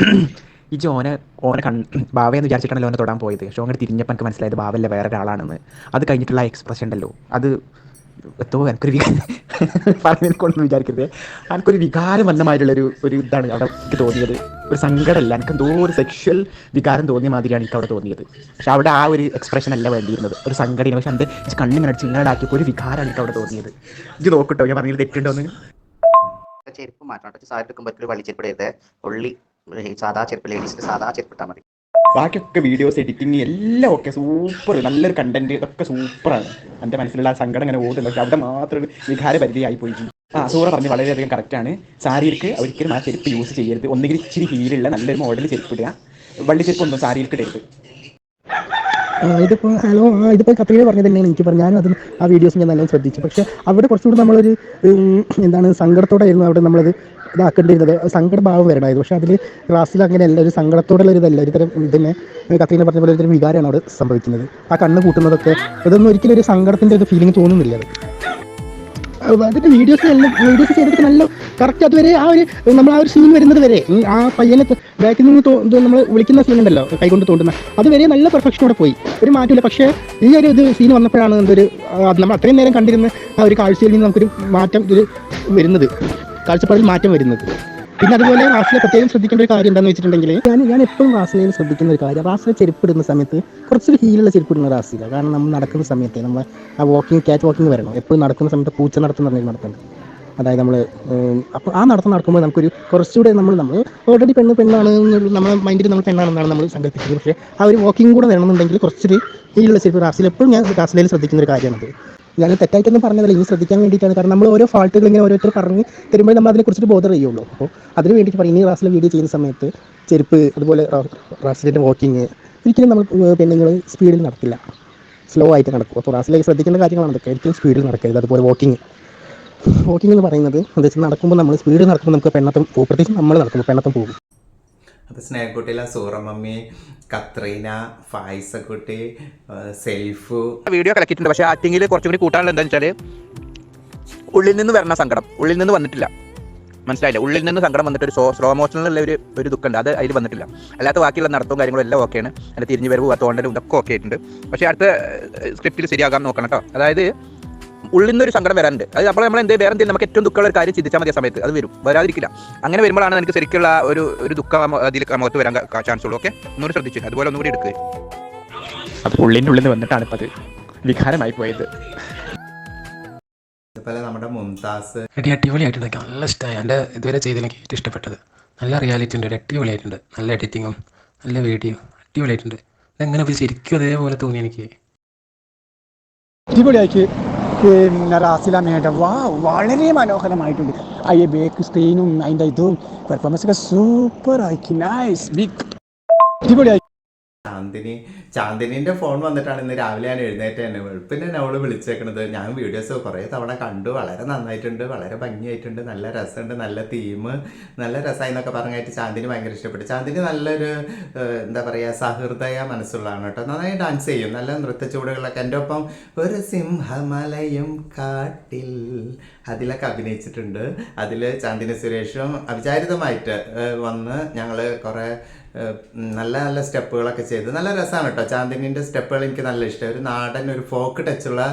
ഈ ജോനെ ഓനെ കൺ ബാവയെന്ന് വിചാരിച്ചിട്ടാണല്ലോ ഓനെ തൊടാൻ പോയത്. പക്ഷേ അങ്ങനെ തിരിഞ്ഞപ്പോൾ എനിക്ക് മനസ്സിലായത് ബാവല്ല വേറെ ഒരാളാണെന്ന് അത് കഴിഞ്ഞിട്ടുള്ള എക്സ്പ്രഷൻ ഉണ്ടല്ലോ. അത് എത്തോ എനിക്കൊരു വികാരം. പറയുന്നതിനെ കൊണ്ടൊന്നും വിചാരിക്കരുത്. എനിക്കൊരു വികാരം വന്നമായിട്ടുള്ളൊരു ഒരു ഇതാണ് അവിടെ എനിക്ക് തോന്നിയത്. ഒരു സങ്കടമല്ല എനിക്ക് എന്തോ ഒരു സെക്ഷൽ വികാരം തോന്നിയ മാതിരിയാണ് എനിക്ക് അവിടെ തോന്നിയത്. പക്ഷെ അവിടെ ആ ഒരു എക്സ്പ്രഷൻ അല്ല വേണ്ടിയിരുന്നത്. ഒരു സങ്കടം പക്ഷെ അത് കണ്ണിങ്ങനെ ഇങ്ങനെയാക്കിയപ്പോൾ ഒരു വികാരമാണ് എനിക്ക് അവിടെ തോന്നിയത്. ഇത് നോക്കട്ടോ ഞാൻ പറഞ്ഞത് തെറ്റുണ്ടോന്ന് ചെരുപ്പ് മാറ്റണം സാരി എടുക്കുമ്പോൾ വള്ളി ഇടരുത്. ഉള്ളി സാധാ ചെരുപ്പ് ലേഡീസിന് സാധാ ചെരുപ്പ് ഇട്ടാൽ മതി. ബാക്കിയൊക്കെ വീഡിയോസ് എഡിറ്റിംഗ് എല്ലാം ഒക്കെ സൂപ്പർ നല്ലൊരു കണ്ടന്റ് ഇതൊക്കെ സൂപ്പറാണ് എന്റെ മനസ്സിലുള്ള ആ സങ്കടം ഇങ്ങനെ ഓടുന്നു. പക്ഷെ അവിടെ മാത്രം വികാര പരിധിയായി പോയി ആ സൂറ പറഞ്ഞ് വളരെയധികം കറക്റ്റാണ് സാരിക്ക് ഒരിക്കലും ആ ചെരുപ്പ് യൂസ് ചെയ്യരുത്. ഒന്നുകിൽ ഇച്ചിരി ഹീലുള്ള നല്ലൊരു മോഡൽ ചെരുപ്പ് ഇടുക. വള്ളി ചെരുപ്പ് ഒന്നും സാരിക്ക് ഇടരുത്. ഇതിപ്പോൾ ഹലോ ആ ഇതിപ്പോൾ പറഞ്ഞത് തന്നെയാണ് എനിക്ക് പറഞ്ഞു ഞാനും അത് ആ വീഡിയോസ് ഞാൻ നല്ലോണം ശ്രദ്ധിച്ചു. പക്ഷെ അവിടെ കുറച്ചുകൂടി നമ്മളൊരു എന്താണ് സങ്കടത്തോടെ ആയിരുന്നു അവിടെ നമ്മളത് ഇതാക്കേണ്ടിരുന്നത് സങ്കടഭാവം വരണമായിരുന്നു. പക്ഷേ അതിൽ ക്ലാസ്സിൽ അങ്ങനെയല്ല ഒരു സങ്കടത്തോടുള്ള ഒരു ഇതല്ല. ഒരു തരം ഇതിനെ കത്രീന പറഞ്ഞ പോലെ ഒരു വികാരമാണ് അവിടെ സംഭവിക്കുന്നത്. ആ കണ്ണ് കൂട്ടുന്നതൊക്കെ ഇതൊന്നും ഒരിക്കലും ഒരു സങ്കടത്തിന്റെ ഒരു ഫീലിംഗ് തോന്നുന്നില്ല അത്. അതിന്റെ വീഡിയോസ് നല്ല വീഡിയോസ് ചെയ്തിട്ട് നല്ല കറക്റ്റ് അതുവരെ ആ ഒരു നമ്മൾ ആ ഒരു സീൻ വരുന്നത് വരെ. ആ പയ്യനെ ബാക്കിൽ നിന്ന് നമ്മൾ വിളിക്കുന്ന സീൻ ഉണ്ടല്ലോ കൈകൊണ്ട് തോണ്ടുന്ന. അതുവരെ നല്ല പെർഫെക്ഷനോടെ പോയി. ഒരു മാറ്റമില്ല പക്ഷേ ഈ ഒരു ഇത് സീൻ വന്നപ്പോഴാണ് എന്തൊരു നമ്മൾ അത്രയും നേരം കണ്ടിരുന്ന ആ ഒരു കാഴ്ചയിൽ നിന്ന് നമുക്കൊരു മാറ്റം ഇത് വരുന്നത്. കാഴ്ചപ്പാടിൽ മാറ്റം വരുന്നത്. പിന്നെ അതുപോലെ വാസിനെ പ്രത്യേകം ശ്രദ്ധിക്കേണ്ട ഒരു കാര്യം എന്താണെന്ന് വെച്ചിട്ടുണ്ടെങ്കിൽ ഞാൻ ഞാൻ എപ്പോഴും വാസനയിൽ ശ്രദ്ധിക്കുന്ന ഒരു കാര്യം. വാസന ചെരുപ്പ് ഇടുന്ന സമയത്ത് കുറച്ചൊരു ഹീലുള്ള ചെരുപ്പ് ഇടുന്ന റാസില കാരണം നമ്മൾ നടക്കുന്ന സമയത്ത് നമ്മൾ ആ വാക്കിംഗ് ക്യാച്ച് വാക്കിംഗ് വരണം എപ്പോഴും നടക്കുന്ന സമയത്ത് പൂച്ച നടത്തം പറഞ്ഞ നടത്തുന്നത് അതായത് നമ്മൾ അപ്പോൾ ആ നടത്തം നടക്കുമ്പോൾ നമുക്കൊരു കുറച്ചുകൂടെ നമ്മൾ നമ്മൾ ഓൾറെഡി പെണ്ണ് പെണ്ണാണ് എന്നുള്ള നമ്മുടെ മൈൻഡിൽ നമ്മൾ പെണ്ണാണെന്നാണ് നമ്മൾ സങ്കല്പിക്കുന്നത് പക്ഷേ ആ ഒരു വാക്കിംഗ് കൂടെ വേണമെന്നുണ്ടെങ്കിൽ കുറച്ചൊരു ഹീലുള്ള ചെരുപ്പ് റാസിൽ എപ്പോഴും ഞാൻ റാസിലയിൽ ശ്രദ്ധിക്കുന്ന ഒരു കാര്യമാണത്. ഞാൻ തെറ്റായിട്ടൊന്നും പറഞ്ഞതല്ല. ഇനി ശ്രദ്ധിക്കാൻ വേണ്ടിയിട്ടാണ്. കാരണം നമ്മൾ ഓരോ ഫാൾട്ടുകൾ ഇങ്ങനെ ഓരോരുത്തർ പറഞ്ഞ് തരുമ്പോൾ നമ്മൾ അതിനെ കുറിച്ചിട്ട് ബോധർ ചെയ്യുള്ളൂ അപ്പോൾ അതിന് വേണ്ടിയിട്ട് പറയും ഇനി ക്ലാസ്സിൽ വീഡിയോ ചെയ്യുന്ന സമയത്ത് ചെരുപ്പ് അതുപോലെ റാസിലിന്റെ വാക്കിങ് ഒരിക്കലും നമ്മൾ പെണ്ണുങ്ങൾ സ്പീഡിൽ നടക്കില്ല. സ്ലോ ആയിട്ട് നടക്കും. അപ്പോൾ റാസിലേക്ക് ശ്രദ്ധിക്കേണ്ട കാര്യങ്ങളാണ് അതൊക്കെ ഒരിക്കലും സ്പീഡിൽ നടക്കരുത്. അതുപോലെ വാക്കിങ് വാക്കിംഗ് എന്ന് പറയുന്നത് എന്താ വെച്ചാൽ നടക്കുമ്പോൾ നമ്മൾ സ്പീഡിൽ നടക്കുമ്പോൾ നമുക്ക് പെണ്ണത്തും പ്രത്യേകിച്ച് നമ്മൾ നടക്കുമ്പോൾ പെണ്ണത്തും പോകും. അപ്പോൾ സ്നേഹക്കുട്ടിയിലെ സൂറമമ്മി കത്രീന ഫായ്സക്കുട്ടി സെൽഫു. വീഡിയോ കളക്കിയിട്ടുണ്ട് പക്ഷേ ആക്ടിങ്ങിൽ കുറച്ചും കൂടി കൂട്ടാനുള്ള എന്താണെന്ന് വെച്ചാൽ ഉള്ളിൽ നിന്ന് വരണ സങ്കടം. ഉള്ളിൽ നിന്ന് വന്നിട്ടില്ല. മനസ്സിലായില്ല? ഉള്ളിൽ നിന്ന് സങ്കടം വന്നിട്ട് ഒരു സ്ലോ മോഷനിലുള്ള ഒരു ഒരു ദുഃഖമുണ്ട്. അത് അതിൽ വന്നിട്ടില്ല. അല്ലാത്ത ബാക്കിയുള്ള നടത്തവും കാര്യങ്ങളും എല്ലാം ഓക്കെയാണ്. അതിന്റെ തിരിഞ്ഞു വരവ് തോണ്ടലും ഇതൊക്കെ ഓക്കെ ആയിട്ടുണ്ട് പക്ഷേ അടുത്ത സ്ക്രിപ്റ്റിൽ ശരിയാകാൻ നോക്കണം കേട്ടോ. അതായത് ഉള്ളിൽ നിന്നൊരു സങ്കടം വരാനുണ്ട്. അത് അപ്പോൾ നമ്മൾ എന്തേ വേറെ എന്തെങ്കിലും നമുക്ക് ഏറ്റവും ദുഃഖമുള്ള ഒരു കാര്യം ചിന്തിച്ചാൽ മതി സമയത്ത്. അത് വരും. വരാതിരിക്കില്ല. അങ്ങനെ വരുമ്പോഴാണ് എനിക്ക് ശരിക്കുള്ള ഒരു ഒരു ദുഃഖം അതിൽ മുഖത്ത് വരാൻ ചാൻസ് ഉള്ളൂ. ഓക്കെ ഒന്നുകൂടി ശ്രദ്ധിച്ചു. അതുപോലെ ഒന്നുകൂടി എടുക്കുക അത് ഉള്ളിന്റെ ഉള്ളിൽ നിന്ന് വന്നിട്ടാണ് ഇപ്പം അത് വികാരമായി പോയത്. അതുപോലെ നമ്മുടെ മുംതാസ് എടി അടിപൊളിയായിട്ടുണ്ട്. എനിക്ക് നല്ല ഇഷ്ടമായി എന്റെ ഇതുവരെ ചെയ്തതിൽ എനിക്ക് ഏറ്റവും ഇഷ്ടപ്പെട്ടത്. നല്ല റിയാലിറ്റി ഉണ്ട് അടിപൊളിയായിട്ടുണ്ട്. നല്ല എഡിറ്റിങ്ങും നല്ല വീഡിയോ അടിപൊളിയായിട്ടുണ്ട്. എങ്ങനെ ഇത് ശരിക്കും അതേപോലെ തോന്നി എനിക്ക്? അടിപൊളിയായിട്ട് പിന്നെ റാസില മേഡം വാ വളരെ മനോഹരമായിട്ടുണ്ട്. അതിന്റെ ബേക്ക് സ്ക്രീനും അതിന്റെ ഇതും പെർഫോമൻസ് ഒക്കെ സൂപ്പർ ആയിക്കി നൈസ് ബിഗ് അടിപൊളിയായി. ചാന്ദിനി ചാന്ദിനിന്റെ ഫോൺ വന്നിട്ടാണ് ഇന്ന് രാവിലെ ഞാൻ എഴുന്നേറ്റ് തന്നെ. വെളുപ്പിനെ അവൾ വിളിച്ചേക്കണത്. ഞാൻ വീഡിയോസ് കുറേ തവണ കണ്ടു. വളരെ നന്നായിട്ടുണ്ട്. വളരെ ഭംഗിയായിട്ടുണ്ട്. നല്ല രസമുണ്ട്. നല്ല തീം നല്ല രസമായി എന്നൊക്കെ പറഞ്ഞായിട്ട് ചാന്ദിനി ഭയങ്കര ഇഷ്ടപ്പെട്ടു. ചാന്ദിനി നല്ലൊരു എന്താ പറയുക സഹൃദയ മനസ്സുള്ളതാണ് കേട്ടോ. നന്നായി ഡാൻസ് ചെയ്യും. നല്ല നൃത്ത ചൂടുകളൊക്കെ എന്റെ ഒപ്പം ഒരു സിംഹമലയും കാട്ടിൽ അതിലൊക്കെ അഭിനയിച്ചിട്ടുണ്ട്. അതിൽ ചാന്ദിനി സുരേഷും അവിചാരിതമായിട്ട് വന്ന് ഞങ്ങൾ കുറേ നല്ല നല്ല സ്റ്റെപ്പുകളൊക്കെ ചെയ്ത് നല്ല രസമാണ് കേട്ടോ ചാന്ദിനിന്റെ സ്റ്റെപ്പുകൾ എനിക്ക് നല്ല ഇഷ്ടം. ഒരു നാടൻ ഒരു ഫോക്ക് ടച്ചുള്ള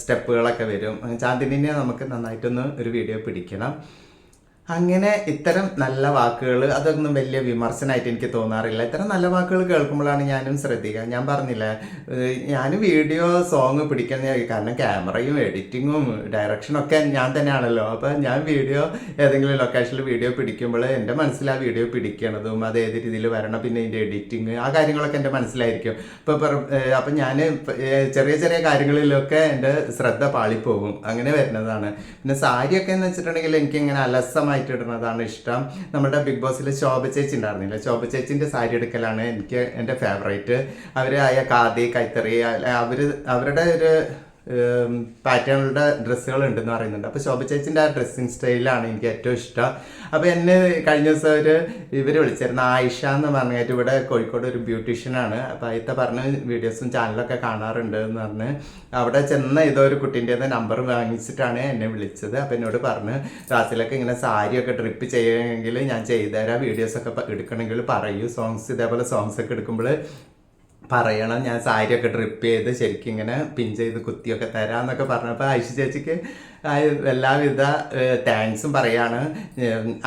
സ്റ്റെപ്പുകളൊക്കെ വരും. ചാന്ദിനിനെ നമുക്ക് നന്നായിട്ടൊന്ന് ഒരു വീഡിയോ പിടിക്കണം. അങ്ങനെ ഇത്തരം നല്ല വാക്കുകൾ അതൊന്നും വലിയ വിമർശനമായിട്ട് എനിക്ക് തോന്നാറില്ല. ഇത്തരം നല്ല വാക്കുകൾ കേൾക്കുമ്പോഴാണ് ഞാനും ശ്രദ്ധിക്കുക. ഞാൻ പറഞ്ഞില്ല ഞാൻ വീഡിയോ സോങ് പിടിക്കുന്ന കാരണം ക്യാമറയും എഡിറ്റിങ്ങും ഡയറക്ഷനും ഒക്കെ ഞാൻ തന്നെയാണല്ലോ. അപ്പോൾ ഞാൻ വീഡിയോ ഏതെങ്കിലും ലൊക്കേഷനിൽ വീഡിയോ പിടിക്കുമ്പോൾ എന്റെ മനസ്സിൽ ആ വീഡിയോ പിടിക്കണതും അത് ഏത് രീതിയിൽ വരണം പിന്നെ ഇതിന്റെ എഡിറ്റിങ് ആ കാര്യങ്ങളൊക്കെ എന്റെ മനസ്സിലായിരിക്കും. ഇപ്പോൾ അപ്പം ഞാൻ ചെറിയ ചെറിയ കാര്യങ്ങളിലൊക്കെ എന്റെ ശ്രദ്ധ പാളിപ്പോകും. അങ്ങനെ വരുന്നതാണ്. പിന്നെ സാരിയൊക്കെ എന്ന് വെച്ചിട്ടുണ്ടെങ്കിൽ എനിക്ക് ഇങ്ങനെ അലസമായിട്ട് ഇടുന്നതാണ് ഇഷ്ടം. നമ്മുടെ ബിഗ് ബോസിൽ ശോഭ ചേച്ചി ഉണ്ടായിരുന്നില്ല? ശോഭ ചേച്ചിന്റെ സാരി എടുക്കലാണ് എനിക്ക് എന്റെ ഫേവറേറ്റ് ആയ ഖാദി കൈത്തറി അവർ അവരുടെ ഒരു പാറ്റേണുകളുടെ ഡ്രസ്സുകൾ ഉണ്ടെന്ന് പറയുന്നുണ്ട്. അപ്പോൾ ശോഭ ചേച്ചിന്റെ ആ ഡ്രസ്സിങ് സ്റ്റൈലാണ് എനിക്ക് ഏറ്റവും ഇഷ്ടം. അപ്പോൾ എന്നെ കഴിഞ്ഞ ദിവസം ഒരു ഇവർ വിളിച്ചിരുന്നു ആയിഷ എന്ന് പറഞ്ഞിട്ട് ഇവിടെ കോഴിക്കോട് ഒരു ബ്യൂട്ടീഷ്യനാണ് അപ്പോൾ അതിത്തെ പറഞ്ഞ് വീഡിയോസും ചാനലൊക്കെ കാണാറുണ്ട് എന്ന് പറഞ്ഞ് അവിടെ ചെന്ന ഏതോ ഒരു കുട്ടീന്റെ നമ്പർ വാങ്ങിച്ചിട്ടാണ് എന്നെ വിളിച്ചത്. അപ്പോൾ എന്നോട് പറഞ്ഞ് ക്ലാസ്സിലൊക്കെ ഇങ്ങനെ സാരിയൊക്കെ ട്രിപ്പ് ചെയ്യണമെങ്കിൽ ഞാൻ ചെയ്തുതരാം വീഡിയോസൊക്കെ എടുക്കണമെങ്കിൽ പറയൂ സോങ്സ് ഇതേപോലെ സോങ്സ് ഒക്കെ എടുക്കുമ്പോൾ പറയണം. ഞാൻ സാരിയൊക്കെ ട്രിപ്പ് ചെയ്ത് ശരിക്കും ഇങ്ങനെ പിൻ ചെയ്ത് കുത്തിയൊക്കെ തരാമെന്നൊക്കെ പറഞ്ഞപ്പോൾ ഐശ്വര്യ ചേച്ചിക്ക് എല്ലാവിധ താങ്ക്സും പറയാണ്.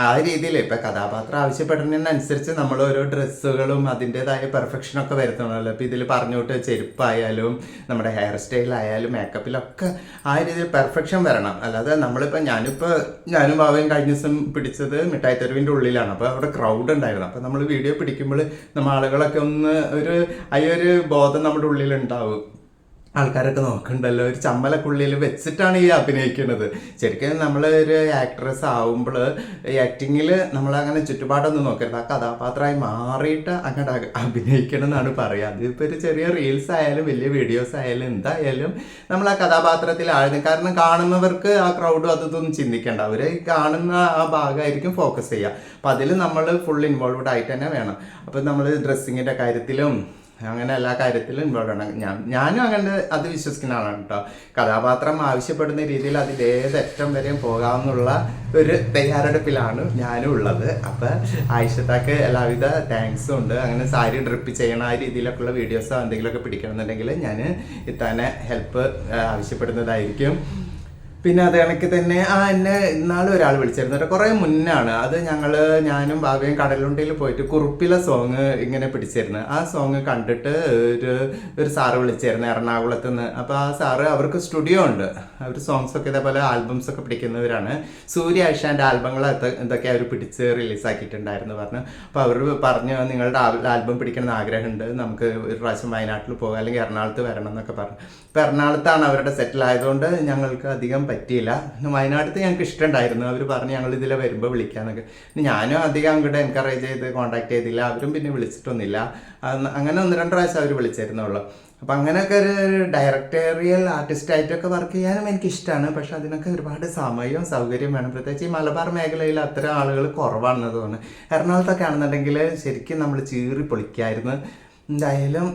ആ രീതിയിൽ ഇപ്പം കഥാപാത്രം ആവശ്യപ്പെടുന്നതിനനുസരിച്ച് നമ്മൾ ഓരോ ഡ്രസ്സുകളും അതിന്റെതായ പെർഫെക്ഷനൊക്കെ വരുത്തണമല്ലോ ഇപ്പം ഇതിൽ പറഞ്ഞോട്ട് ചെരുപ്പായാലും നമ്മുടെ ഹെയർ സ്റ്റൈൽ ആയാലും മേക്കപ്പിലൊക്കെ ആ രീതിയിൽ പെർഫെക്ഷൻ വരണം. അല്ലാതെ നമ്മളിപ്പോൾ ഞാനിപ്പോൾ ഞാനും ബാബയും കഴിഞ്ഞ ദിവസം പിടിച്ചത് മിഠായി തെരുവിന്റെ ഉള്ളിലാണ്. അപ്പോൾ അവിടെ ക്രൗഡ് ഉണ്ടായിരുന്നു. അപ്പോൾ നമ്മൾ വീഡിയോ പിടിക്കുമ്പോൾ നമ്മൾ ആളുകളൊക്കെ ഒന്ന് ഒരു ആ ഒരു ബോധം നമ്മുടെ ഉള്ളിലുണ്ടാവും. ആൾക്കാരൊക്കെ നോക്കണ്ടല്ലോ. ഒരു ചമ്മലക്കുള്ളിയിൽ വെച്ചിട്ടാണ് ഈ അഭിനയിക്കുന്നത്. ശരിക്കും നമ്മൾ ഒരു ആക്ട്രസ് ആവുമ്പോൾ ആക്ടിങ്ങിൽ നമ്മൾ അങ്ങനെ ചുറ്റുപാടൊന്നും നോക്കരുത്. ആ കഥാപാത്രമായി മാറിയിട്ട് അങ്ങോട്ട് അഭിനയിക്കണം എന്നാണ് പറയുക അതിപ്പോൾ ഒരു ചെറിയ റീൽസ് ആയാലും വലിയ വീഡിയോസ് ആയാലും എന്തായാലും നമ്മൾ ആ കഥാപാത്രത്തിൽ ആഴുന്നു കാരണം കാണുന്നവർക്ക് ആ ക്രൗഡും അതൊന്നും ചിന്തിക്കേണ്ട. അവർ കാണുന്ന ആ ഭാഗമായിരിക്കും ഫോക്കസ് ചെയ്യുക. അപ്പം അതിൽ നമ്മൾ ഫുൾ ഇൻവോൾവ്ഡ് ആയിട്ട് തന്നെ വേണം. അപ്പം നമ്മൾ ഡ്രസ്സിങ്ങിന്റെ കാര്യത്തിലും അങ്ങനെ എല്ലാ കാര്യത്തിലും ഇൻവോൾവ് ആണ്. ഞാൻ ഞാനും അങ്ങനെ അത് വിശ്വസിക്കുന്ന ആളാണ് കേട്ടോ കഥാപാത്രം ആവശ്യപ്പെടുന്ന രീതിയിൽ അതിൽ ഏതറ്റം വരെയും പോകാമെന്നുള്ള ഒരു തയ്യാറെടുപ്പിലാണ് ഞാനും ഉള്ളത്. അപ്പം ആയിഷത്താക്ക് എല്ലാവിധ താങ്ക്സും ഉണ്ട്. അങ്ങനെ സാരി ഡ്രിപ്പ് ചെയ്യണ ആ രീതിയിലൊക്കെയുള്ള വീഡിയോസോ എന്തെങ്കിലുമൊക്കെ പിടിക്കണമെന്നുണ്ടെങ്കിൽ ഞാൻ ഇത്താനെ ഹെൽപ്പ് ആവശ്യപ്പെടുന്നതായിരിക്കും. പിന്നെ അത് കണക്ക് തന്നെ ആ എന്നെ ഇന്നാളും ഒരാൾ വിളിച്ചിരുന്നു കേട്ടോ. കുറേ മുന്നാണ്. അത് ഞങ്ങൾ ഞാനും ബാബയും കടലുണ്ടിയിൽ പോയിട്ട് കുറുപ്പിലെ സോങ് ഇങ്ങനെ പിടിച്ചിരുന്നു. ആ സോങ് കണ്ടിട്ട് ഒരു ഒരു സാറ് വിളിച്ചിരുന്നു എറണാകുളത്ത് നിന്ന്. അപ്പോൾ ആ സാറ് അവർക്ക് സ്റ്റുഡിയോ ഉണ്ട്. അവർ സോങ്സ് ഒക്കെ ഇതേപോലെ ആൽബംസ് ഒക്കെ പിടിക്കുന്നവരാണ്. സൂര്യ ഐഷാന്റെ ആൽബങ്ങൾ ഇതൊക്കെ അവർ പിടിച്ച് റിലീസാക്കിയിട്ടുണ്ടായിരുന്നു പറഞ്ഞു. അപ്പോൾ അവർ പറഞ്ഞു നിങ്ങളുടെ ആൽബം പിടിക്കണമെന്ന് ആഗ്രഹമുണ്ട്. നമുക്ക് ഒരു പ്രാവശ്യം വയനാട്ടിൽ പോകാം അല്ലെങ്കിൽ എറണാകുളത്ത് വരണം എന്നൊക്കെ പറഞ്ഞു. ഇപ്പോൾ എറണാകുളത്താണ് അവരുടെ സെറ്റിൽ ആയതുകൊണ്ട് ഞങ്ങൾക്ക് അധികം പറ്റിയില്ല. പിന്നെ വയനാട്ടിൽ ഞങ്ങൾക്ക് ഇഷ്ടമുണ്ടായിരുന്നു. അവർ പറഞ്ഞ് ഞങ്ങൾ ഇതിലെ വരുമ്പോൾ വിളിക്കാന്നൊക്കെ. ഞാനും അധികം അങ്ങോട്ട് എൻകറേജ് ചെയ്ത് കോൺടാക്ട് ചെയ്തില്ല. അവരും പിന്നെ വിളിച്ചിട്ടൊന്നുമില്ല. അങ്ങനെ ഒന്ന് രണ്ട് പ്രാവശ്യം അവർ വിളിച്ചിരുന്നുള്ളൂ. അപ്പം അങ്ങനെയൊക്കെ ഒരു ഡയറക്ടേറിയൽ ആർട്ടിസ്റ്റായിട്ടൊക്കെ വർക്ക് ചെയ്യാനും എനിക്ക് ഇഷ്ടമാണ് പക്ഷെ അതിനൊക്കെ ഒരുപാട് സമയവും സൗകര്യവും വേണം. പ്രത്യേകിച്ച് ഈ മലബാർ മേഖലയിൽ അത്തരം ആളുകൾ കുറവാണെന്ന് തോന്നുന്നു. എറണാകുളത്തൊക്കെ ആണെന്നുണ്ടെങ്കിൽ ശരിക്കും നമ്മൾ ചീറി പൊളിക്കായിരുന്നു. എന്തായാലും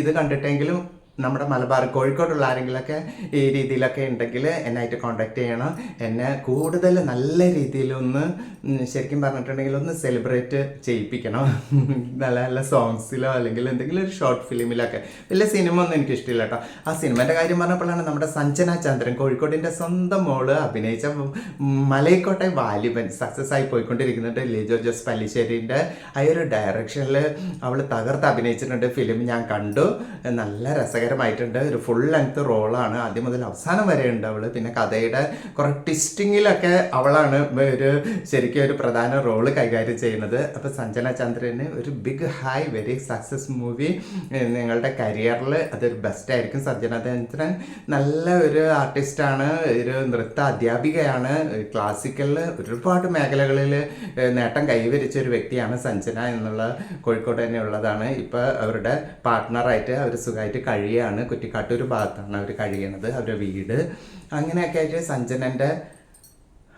ഇത് കണ്ടിട്ടെങ്കിലും നമ്മുടെ മലബാർ കോഴിക്കോടുള്ള ആരെങ്കിലുമൊക്കെ ഈ രീതിയിലൊക്കെ ഉണ്ടെങ്കിൽ എന്നായിട്ട് കോണ്ടാക്ട് ചെയ്യണം. എന്നെ കൂടുതൽ നല്ല രീതിയിലൊന്ന് ശരിക്കും പറഞ്ഞിട്ടുണ്ടെങ്കിൽ ഒന്ന് സെലിബ്രേറ്റ് ചെയ്യിപ്പിക്കണം. നല്ല നല്ല സോങ്സിലോ അല്ലെങ്കിൽ എന്തെങ്കിലും ഒരു ഷോർട്ട് ഫിലിമിലൊക്കെ വലിയ സിനിമ ഒന്നും എനിക്ക് ഇഷ്ടമില്ല കേട്ടോ. ആ സിനിമേന്റെ കാര്യം പറഞ്ഞപ്പോഴാണ് നമ്മുടെ സഞ്ജന ചന്ദ്രൻ കോഴിക്കോടിന്റെ സ്വന്തം മോൾ അഭിനയിച്ച മലയിക്കോട്ടെ വാലിബൻ സക്സസ് ആയി പോയിക്കൊണ്ടിരിക്കുന്നുണ്ട്. ലിജോ ജോസ് പല്ലിശ്ശേരിന്റെ ആ ഒരു ഡയറക്ഷനിൽ അവൾ തകർത്ത് അഭിനയിച്ചിട്ടുണ്ട്. ഫിലിം ഞാൻ കണ്ടു. നല്ല രസകരമായ ഭയങ്കരമായിട്ടുണ്ട് ഒരു ഫുൾ ലെങ്ത് റോളാണ് ആദ്യം മുതൽ അവസാനം വരെ ഉണ്ട് അവൾ പിന്നെ കഥയുടെ കുറെ ട്വിസ്റ്റിങ്ങിലൊക്കെ അവളാണ് ഒരു ശരിക്കും ഒരു പ്രധാന റോൾ കൈകാര്യം ചെയ്യുന്നത്. അപ്പോൾ സഞ്ജന ചന്ദ്രന് ഒരു big hi very success movie നിങ്ങളുടെ കരിയറിൽ അതൊരു ബെസ്റ്റ് ആയിരിക്കും. സഞ്ജന ചന്ദ്രൻ നല്ല ഒരു ആർട്ടിസ്റ്റാണ് ഒരു നൃത്ത അധ്യാപികയാണ്. ക്ലാസിക്കലിൽ ഒരുപാട് മേഖലകളിൽ നേട്ടം കൈവരിച്ച ഒരു വ്യക്തിയാണ് സഞ്ജന എന്നുള്ള കോഴിക്കോട് തന്നെ ഉള്ളതാണ്. ഇപ്പോൾ അവരുടെ പാർട്ട്ണറായിട്ട് അവർ സുഖമായിട്ട് കഴിയുകയാണ് കുറ്റിക്കാട്ടൂർ ഭാഗത്താണ് അവർ കഴിയണത് അവരുടെ വീട്. അങ്ങനെയൊക്കെ ആയിട്ട് സഞ്ജനന്റെ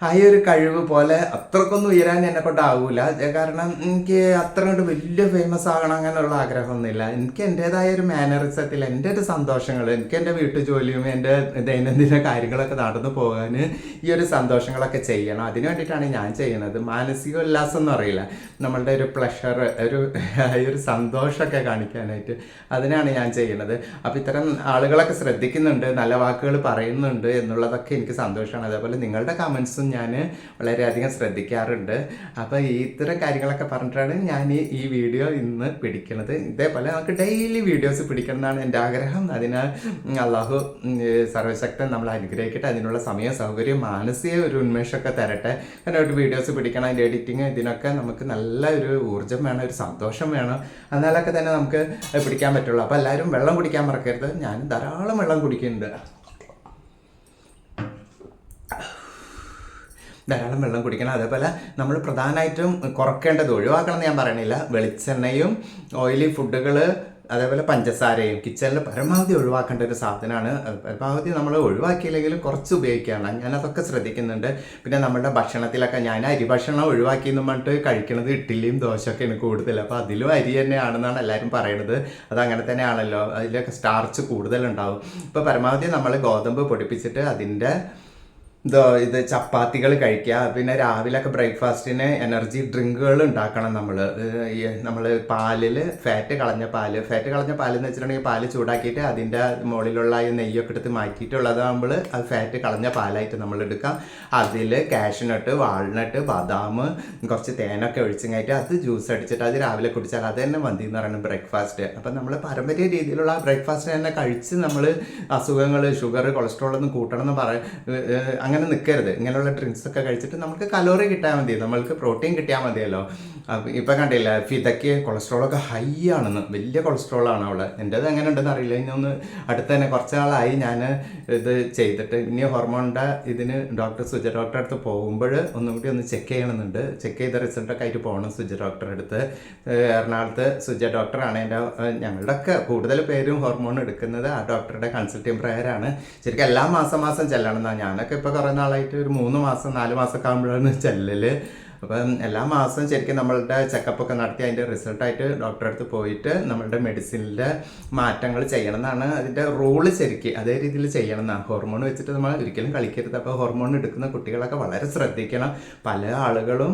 ആ ഒരു കഴിവ് പോലെ അത്രക്കൊന്നും ഉയരാൻ എന്നെ കൊണ്ടാവൂല. കാരണം എനിക്ക് അത്ര കൊണ്ട് വലിയ ഫേമസ് ആകണം അങ്ങനെയുള്ള ആഗ്രഹമൊന്നുമില്ല. എനിക്ക് എന്റെതായ ഒരു മാനറിസത്തിൽ എന്റെ ഒരു സന്തോഷങ്ങൾ എനിക്ക് എന്റെ വീട്ടു ജോലിയും എന്റെ ദൈനംദിന കാര്യങ്ങളൊക്കെ നടന്നു പോകാൻ ഈ ഒരു സന്തോഷങ്ങളൊക്കെ ചെയ്യണം. അതിന് വേണ്ടിയിട്ടാണ് ഞാൻ ചെയ്യുന്നത്. മാനസിക ഉല്ലാസം എന്ന് അറിയില്ല നമ്മളുടെ ഒരു പ്ലഷർ ഒരു ഒരു സന്തോഷമൊക്കെ കാണിക്കാനായിട്ട് അതിനാണ് ഞാൻ ചെയ്യുന്നത്. അപ്പോൾ ഇത്തരം ആളുകളൊക്കെ ശ്രദ്ധിക്കുന്നുണ്ട് നല്ല വാക്കുകൾ പറയുന്നുണ്ട് എന്നുള്ളതൊക്കെ എനിക്ക് സന്തോഷമാണ്. അതേപോലെ നിങ്ങളുടെ കമൻസും ഞാൻ വളരെയധികം ശ്രദ്ധിക്കാറുണ്ട്. അപ്പോൾ ഇത്തരം കാര്യങ്ങളൊക്കെ പറഞ്ഞിട്ടാണ് ഞാൻ ഈ- വീഡിയോ ഇന്ന് പിടിക്കുന്നത് ഇതേപോലെ നമുക്ക് ഡെയിലി വീഡിയോസ് പിടിക്കണം എന്നാണ് എന്റെ ആഗ്രഹം. അതിനാൽ അള്ളാഹു സർവശക്തൻ നമ്മൾ അനുഗ്രഹിക്കട്ടെ. അതിനുള്ള സമയ സൗകര്യം മാനസിക ഒരു ഉന്മേഷമൊക്കെ തരട്ടെ. കാരണം ഒരു വീഡിയോസ് പിടിക്കണം അതിന്റെ എഡിറ്റിങ് ഇതിനൊക്കെ നമുക്ക് നല്ല ഒരു ഊർജം വേണം ഒരു സന്തോഷം വേണം. എന്നാലൊക്കെ തന്നെ നമുക്ക് പിടിക്കാൻ പറ്റുള്ളൂ. അപ്പോൾ എല്ലാവരും വെള്ളം കുടിക്കാൻ മറക്കരുത്. ഞാൻ ധാരാളം വെള്ളം കുടിക്കുന്നുണ്ട്. ധാരാളം വെള്ളം കുടിക്കണം. അതേപോലെ നമ്മൾ പ്രധാനമായിട്ടും കുറക്കേണ്ടത് ഒഴിവാക്കണം ഞാൻ പറയണില്ല വെളിച്ചെണ്ണയും ഓയിലി ഫുഡുകൾ അതേപോലെ പഞ്ചസാരയും കിച്ചണിൽ പരമാവധി ഒഴിവാക്കേണ്ട ഒരു സാധനമാണ്. പരമാവധി നമ്മൾ ഒഴിവാക്കിയില്ലെങ്കിലും കുറച്ച് ഉപയോഗിക്കുകയാണ് ഞാനതൊക്കെ ശ്രദ്ധിക്കുന്നുണ്ട്. പിന്നെ നമ്മുടെ ഭക്ഷണത്തിലൊക്കെ ഞാൻ അരി ഭക്ഷണം ഒഴിവാക്കി എന്ന് പറഞ്ഞിട്ട് കഴിക്കുന്നത് ഇഡ്ഡലിയും ദോശയൊക്കെയാണ് കൂടുതൽ. അപ്പോൾ അതിലും അരി തന്നെയാണെന്നാണ് എല്ലാവരും പറയുന്നത് അത് അങ്ങനെ തന്നെയാണല്ലോ. അതിലൊക്കെ സ്റ്റാർച്ച് കൂടുതലുണ്ടാവും. ഇപ്പോൾ പരമാവധി നമ്മൾ ഗോതമ്പ് പൊടിപ്പിച്ചിട്ട് അതിന്റെ ഇതോ ഇത് ചപ്പാത്തികൾ കഴിക്കുക പിന്നെ രാവിലെയൊക്കെ ബ്രേക്ക്ഫാസ്റ്റിന് എനർജി ഡ്രിങ്കുകൾ ഉണ്ടാക്കണം നമ്മൾ. നമ്മൾ പാലിൽ ഫാറ്റ് കളഞ്ഞ പാൽ. ഫാറ്റ് കളഞ്ഞ പാലെന്ന് വെച്ചിട്ടുണ്ടെങ്കിൽ പാൽ ചൂടാക്കിയിട്ട് അതിന്റെ മുകളിലുള്ള ഈ നെയ്യൊക്കെ എടുത്ത് മാറ്റിയിട്ടുള്ളതാകുമ്പോൾ അത് ഫാറ്റ് കളഞ്ഞ പാലായിട്ട് നമ്മൾ എടുക്കാം. അതിൽ കാഷ്നട്ട് വാൾനട്ട് ബദാം കുറച്ച് തേനൊക്കെ ഒഴിച്ചിങ്ങായിട്ട് അത് ജ്യൂസ് അടിച്ചിട്ട് അത് രാവിലെ കുടിച്ചാൽ അത് തന്നെ മതി എന്ന് പറയുന്നത് ബ്രേക്ക്ഫാസ്റ്റ് അപ്പം നമ്മൾ പാരമ്പര്യ രീതിയിലുള്ള ബ്രേക്ക്ഫാസ്റ്റ് തന്നെ കഴിച്ച് നമ്മൾ അസുഖങ്ങൾ ഷുഗർ കൊളസ്ട്രോൾ ഒന്നും കൂട്ടണം എന്ന് പറ അങ്ങനെ നിൽക്കരുത് ഇങ്ങനെയുള്ള ഡ്രിങ്ക്സ് ഒക്കെ കഴിച്ചിട്ട് നമുക്ക് കലോറി കിട്ടാൻ മതി. നമ്മൾക്ക് പ്രോട്ടീൻ കിട്ടിയാൽ മതിയല്ലോ. ഇപ്പം കണ്ടില്ല ഫിതയ്ക്ക് കൊളസ്ട്രോളൊക്കെ ഹൈ ആണെന്ന്. വലിയ കൊളസ്ട്രോൾ ആണ് അവൾ. എന്റെത് എങ്ങനെ ഉണ്ടെന്ന് അറിയില്ല. ഇനി ഒന്ന് അടുത്ത് തന്നെ കുറച്ച് നാളായി ഞാൻ ഇത് ചെയ്തിട്ട് ഇനി ഹോർമോണിന്റെ ഇതിന് ഡോക്ടർ സുജ ഡോക്ടറെ അടുത്ത് പോകുമ്പോൾ ഒന്നും കൂടി ഒന്ന് ചെക്ക് ചെയ്യണമെന്നുണ്ട്. ചെക്ക് ചെയ്ത റിസൾട്ടൊക്കെ ആയിട്ട് പോകണം സുജ ഡോക്ടറെ അടുത്ത്. എറണാകുളത്ത് സുജ ഡോക്ടറാണ് എന്റെ ഞങ്ങളുടെയൊക്കെ കൂടുതൽ പേരും ഹോർമോൺ എടുക്കുന്നത് ആ ഡോക്ടറുടെ കൺസൾട്ടിങ് പ്രയറാണ് ശരിക്കും എല്ലാ മാസം മാസം ചെല്ലണം എന്നാണ് ഞാനൊക്കെ ഇപ്പോൾ കുറേ നാളായിട്ട് ഒരു മൂന്ന് മാസം നാല് മാസമൊക്കെ ആകുമ്പോഴാണ് ചെല്ലല്. അപ്പം എല്ലാ മാസവും ശരിക്കും നമ്മളുടെ ചെക്കപ്പ് ഒക്കെ നടത്തി അതിന്റെ റിസൾട്ടായിട്ട് ഡോക്ടറെ അടുത്ത് പോയിട്ട് നമ്മളുടെ മെഡിസിനിലെ മാറ്റങ്ങൾ ചെയ്യണം എന്നാണ് അതിന്റെ റൂൾ ശരിക്കും അതേ രീതിയിൽ ചെയ്യണം എന്നാണ് ഹോർമോൺ വെച്ചിട്ട് നമ്മൾ ഒരിക്കലും കളിക്കരുത്. അപ്പോൾ ഹോർമോൺ എടുക്കുന്ന കുട്ടികളൊക്കെ വളരെ ശ്രദ്ധിക്കണം. പല ആളുകളും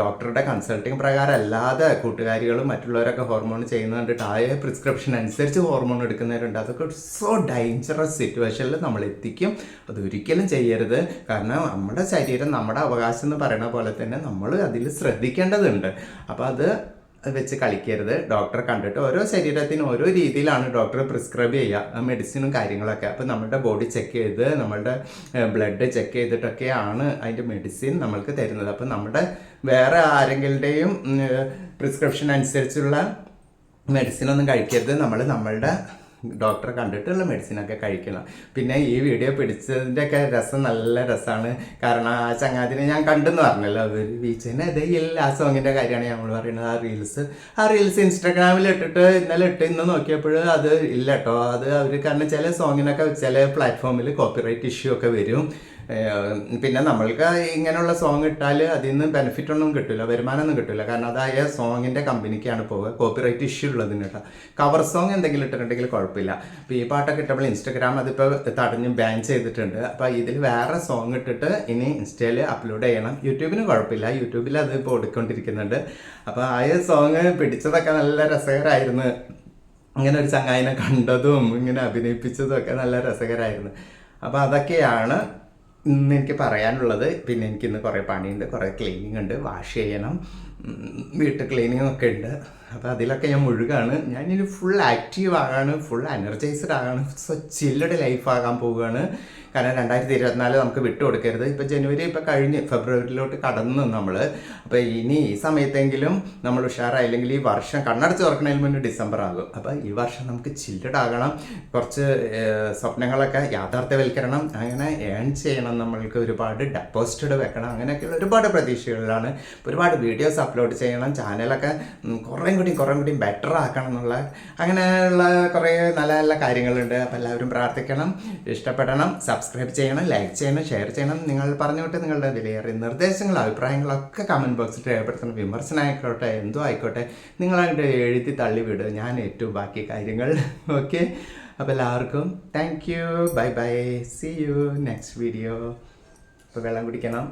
ഡോക്ടറുടെ കൺസൾട്ടിങ് പ്രകാരം അല്ലാതെ കൂട്ടുകാരികളും മറ്റുള്ളവരൊക്കെ ഹോർമോൺ ചെയ്യുന്നത് കണ്ടിട്ട് ആയ പ്രിസ്ക്രിപ്ഷൻ അനുസരിച്ച് ഹോർമോൺ എടുക്കുന്നവരുണ്ട്. അതൊക്കെ സോ ഡേഞ്ചറസ് സിറ്റുവേഷനിൽ നമ്മൾ എത്തിക്കും. അതൊരിക്കലും ചെയ്യരുത്. കാരണം നമ്മുടെ ശരീരം നമ്മുടെ അവകാശം എന്ന് പറയുന്ന പോലെ തന്നെ നമ്മൾ അതിൽ ശ്രദ്ധിക്കേണ്ടതുണ്ട്. അപ്പോൾ അത് വെച്ച് കളിക്കരുത്. ഡോക്ടറെ കണ്ടിട്ട് ഓരോ ശരീരത്തിന് ഓരോ രീതിയിലാണ് ഡോക്ടർ പ്രിസ്ക്രൈബ് ചെയ്യുക. മെഡിസിനും കാര്യങ്ങളൊക്കെ. അപ്പോൾ നമ്മുടെ ബോഡി ചെക്ക് ചെയ്ത് നമ്മളുടെ ബ്ലഡ് ചെക്ക് ചെയ്തിട്ടൊക്കെയാണ് അതിന്റെ മെഡിസിൻ നമ്മൾക്ക് തരുന്നത്. അപ്പോൾ നമ്മുടെ വേറെ ആരെങ്കിലുടെയും പ്രിസ്ക്രിപ്ഷൻ അനുസരിച്ചുള്ള മെഡിസിനൊന്നും കഴിക്കരുത്. നമ്മൾ നമ്മളുടെ ഡോക്ടറെ കണ്ടിട്ടുള്ള മെഡിസിനൊക്കെ കഴിക്കണം. പിന്നെ ഈ വീഡിയോ പിടിച്ചതിന്റെ ഒക്കെ രസം നല്ല രസമാണ്. കാരണം ആ ചങ്ങാതിനെ ഞാൻ കണ്ടെന്ന് പറഞ്ഞല്ലോ. അവർ ബീച്ചിന് ഇതേയില്ല ആ സോങ്ങിന്റെ കാര്യമാണ് നമ്മൾ പറയുന്നത്. ആ റീൽസ് ആ റീൽസ് ഇൻസ്റ്റാഗ്രാമിൽ ഇട്ടിട്ട് ഇന്നലെ ഇട്ട് ഇന്ന് നോക്കിയപ്പോൾ അത് ഇല്ല കേട്ടോ അത് അവർ കാരണം ചില സോങ്ങിനൊക്കെ ചില പ്ലാറ്റ്ഫോമിൽ കോപ്പിറൈറ്റ് ഇഷ്യൂ ഒക്കെ വരും. പിന്നെ നമ്മൾക്ക് ഇങ്ങനെയുള്ള സോങ് ഇട്ടാൽ അതിൽ നിന്ന് ബെനിഫിറ്റ് ഒന്നും കിട്ടില്ല വരുമാനം ഒന്നും കിട്ടില്ല കാരണം അതായ സോങ്ങിന്റെ കമ്പനിക്കാണ് പോവുക കോപ്പിറൈറ്റ് ഇഷ്യൂ ഉള്ളതിന് കേട്ടോ. കവർ സോങ് എന്തെങ്കിലും ഇട്ടിട്ടുണ്ടെങ്കിൽ കുഴപ്പമില്ല. അപ്പോൾ ഈ പാട്ടൊക്കെ ഇട്ടപ്പോൾ ഇൻസ്റ്റഗ്രാം അതിപ്പോൾ തടഞ്ഞ് ബാൻ ചെയ്തിട്ടുണ്ട്. അപ്പോൾ ഇതിൽ വേറെ സോങ് ഇട്ടിട്ട് ഇനി ഇൻസ്റ്റയിൽ അപ്ലോഡ് ചെയ്യണം. യൂട്യൂബിന് കുഴപ്പമില്ല. യൂട്യൂബിൽ അത് ഇപ്പോൾ ഓടിക്കൊണ്ടിരിക്കുന്നുണ്ട് അപ്പോൾ ആ സോങ് പിടിച്ചതൊക്കെ നല്ല രസകരമായിരുന്നു ഇങ്ങനെ ഒരു ചങ്ങായിനെ കണ്ടതും ഇങ്ങനെ അഭിനയിപ്പിച്ചതും ഒക്കെ നല്ല രസകരമായിരുന്നു അപ്പോൾ അതൊക്കെയാണ് ഇന്ന് എനിക്ക് പറയാനുള്ളത് പിന്നെ എനിക്ക് ഇന്ന് കുറേ പണിയുണ്ട് കുറേ ക്ലീനിങ് ഉണ്ട് വാഷ് ചെയ്യണം വീട്ട് ക്ലീനിങ് ഒക്കെ ഉണ്ട്. അപ്പോൾ അതിലൊക്കെ ഞാൻ മുഴുകാണ്. ഞാനിനി ഫുൾ ആക്റ്റീവ് ആകാണ് ഫുൾ എനർജൈസ്ഡ് ആകാണ് സോ ചില്ലഡ് ലൈഫ് ആകാൻ പോവുകയാണ് കാരണം രണ്ടായിരത്തി ഇരുപത്തിനാല് നമുക്ക് വിട്ടുകൊടുക്കരുത് ഇപ്പോൾ ജനുവരി ഇപ്പോൾ കഴിഞ്ഞ് ഫെബ്രുവരിയിലോട്ട് കടന്നു നമ്മൾ അപ്പോൾ ഇനി ഈ സമയത്തെങ്കിലും നമ്മൾ ഉഷാറായില്ലെങ്കിൽ ഈ വർഷം കണ്ണടച്ച് തുറക്കണതിന് മുന്നേ ഡിസംബർ ആകും. അപ്പോൾ ഈ വർഷം നമുക്ക് ചില്ലഡ് ആകണം. കുറച്ച് സ്വപ്നങ്ങളൊക്കെ യാഥാർത്ഥ്യവൽക്കരണം അങ്ങനെ ഏൺ ചെയ്യണം നമ്മൾക്ക് ഒരുപാട് ഡെപ്പോസിറ്റഡ് വെക്കണം. അങ്ങനെയൊക്കെയുള്ള ഒരുപാട് പ്രതീക്ഷകളിലാണ്. ഒരുപാട് വീഡിയോസ് അപ്ലോഡ് ചെയ്യണം. ചാനലൊക്കെ കുറേ കൂടി കുറേ കൂടി ബെറ്റർ ആക്കണം എന്നുള്ള അങ്ങനെയുള്ള കുറേ നല്ല നല്ല കാര്യങ്ങളുണ്ട്. അപ്പോൾ എല്ലാവരും പ്രാർത്ഥിക്കണം ഇഷ്ടപ്പെടണം സബ്സ്ക്രൈബ് ചെയ്യണം ലൈക്ക് ചെയ്യണം ഷെയർ ചെയ്യണം. നിങ്ങൾ പറഞ്ഞോട്ടെ നിങ്ങളുടെ വിലയേറിയ നിർദ്ദേശങ്ങൾ അഭിപ്രായങ്ങളൊക്കെ കമന്റ് ബോക്സിൽ രേഖപ്പെടുത്തണം. വിമർശനം ആയിക്കോട്ടെ എന്തോ ആയിക്കോട്ടെ നിങ്ങളുടെ എഴുതി തള്ളിവിടുക ഞാൻ ഏറ്റവും ബാക്കി കാര്യങ്ങൾ. ഓക്കെ അപ്പോൾ എല്ലാവർക്കും thank you bye bye see you next video അപ്പോൾ വെള്ളം കുടിക്കണം.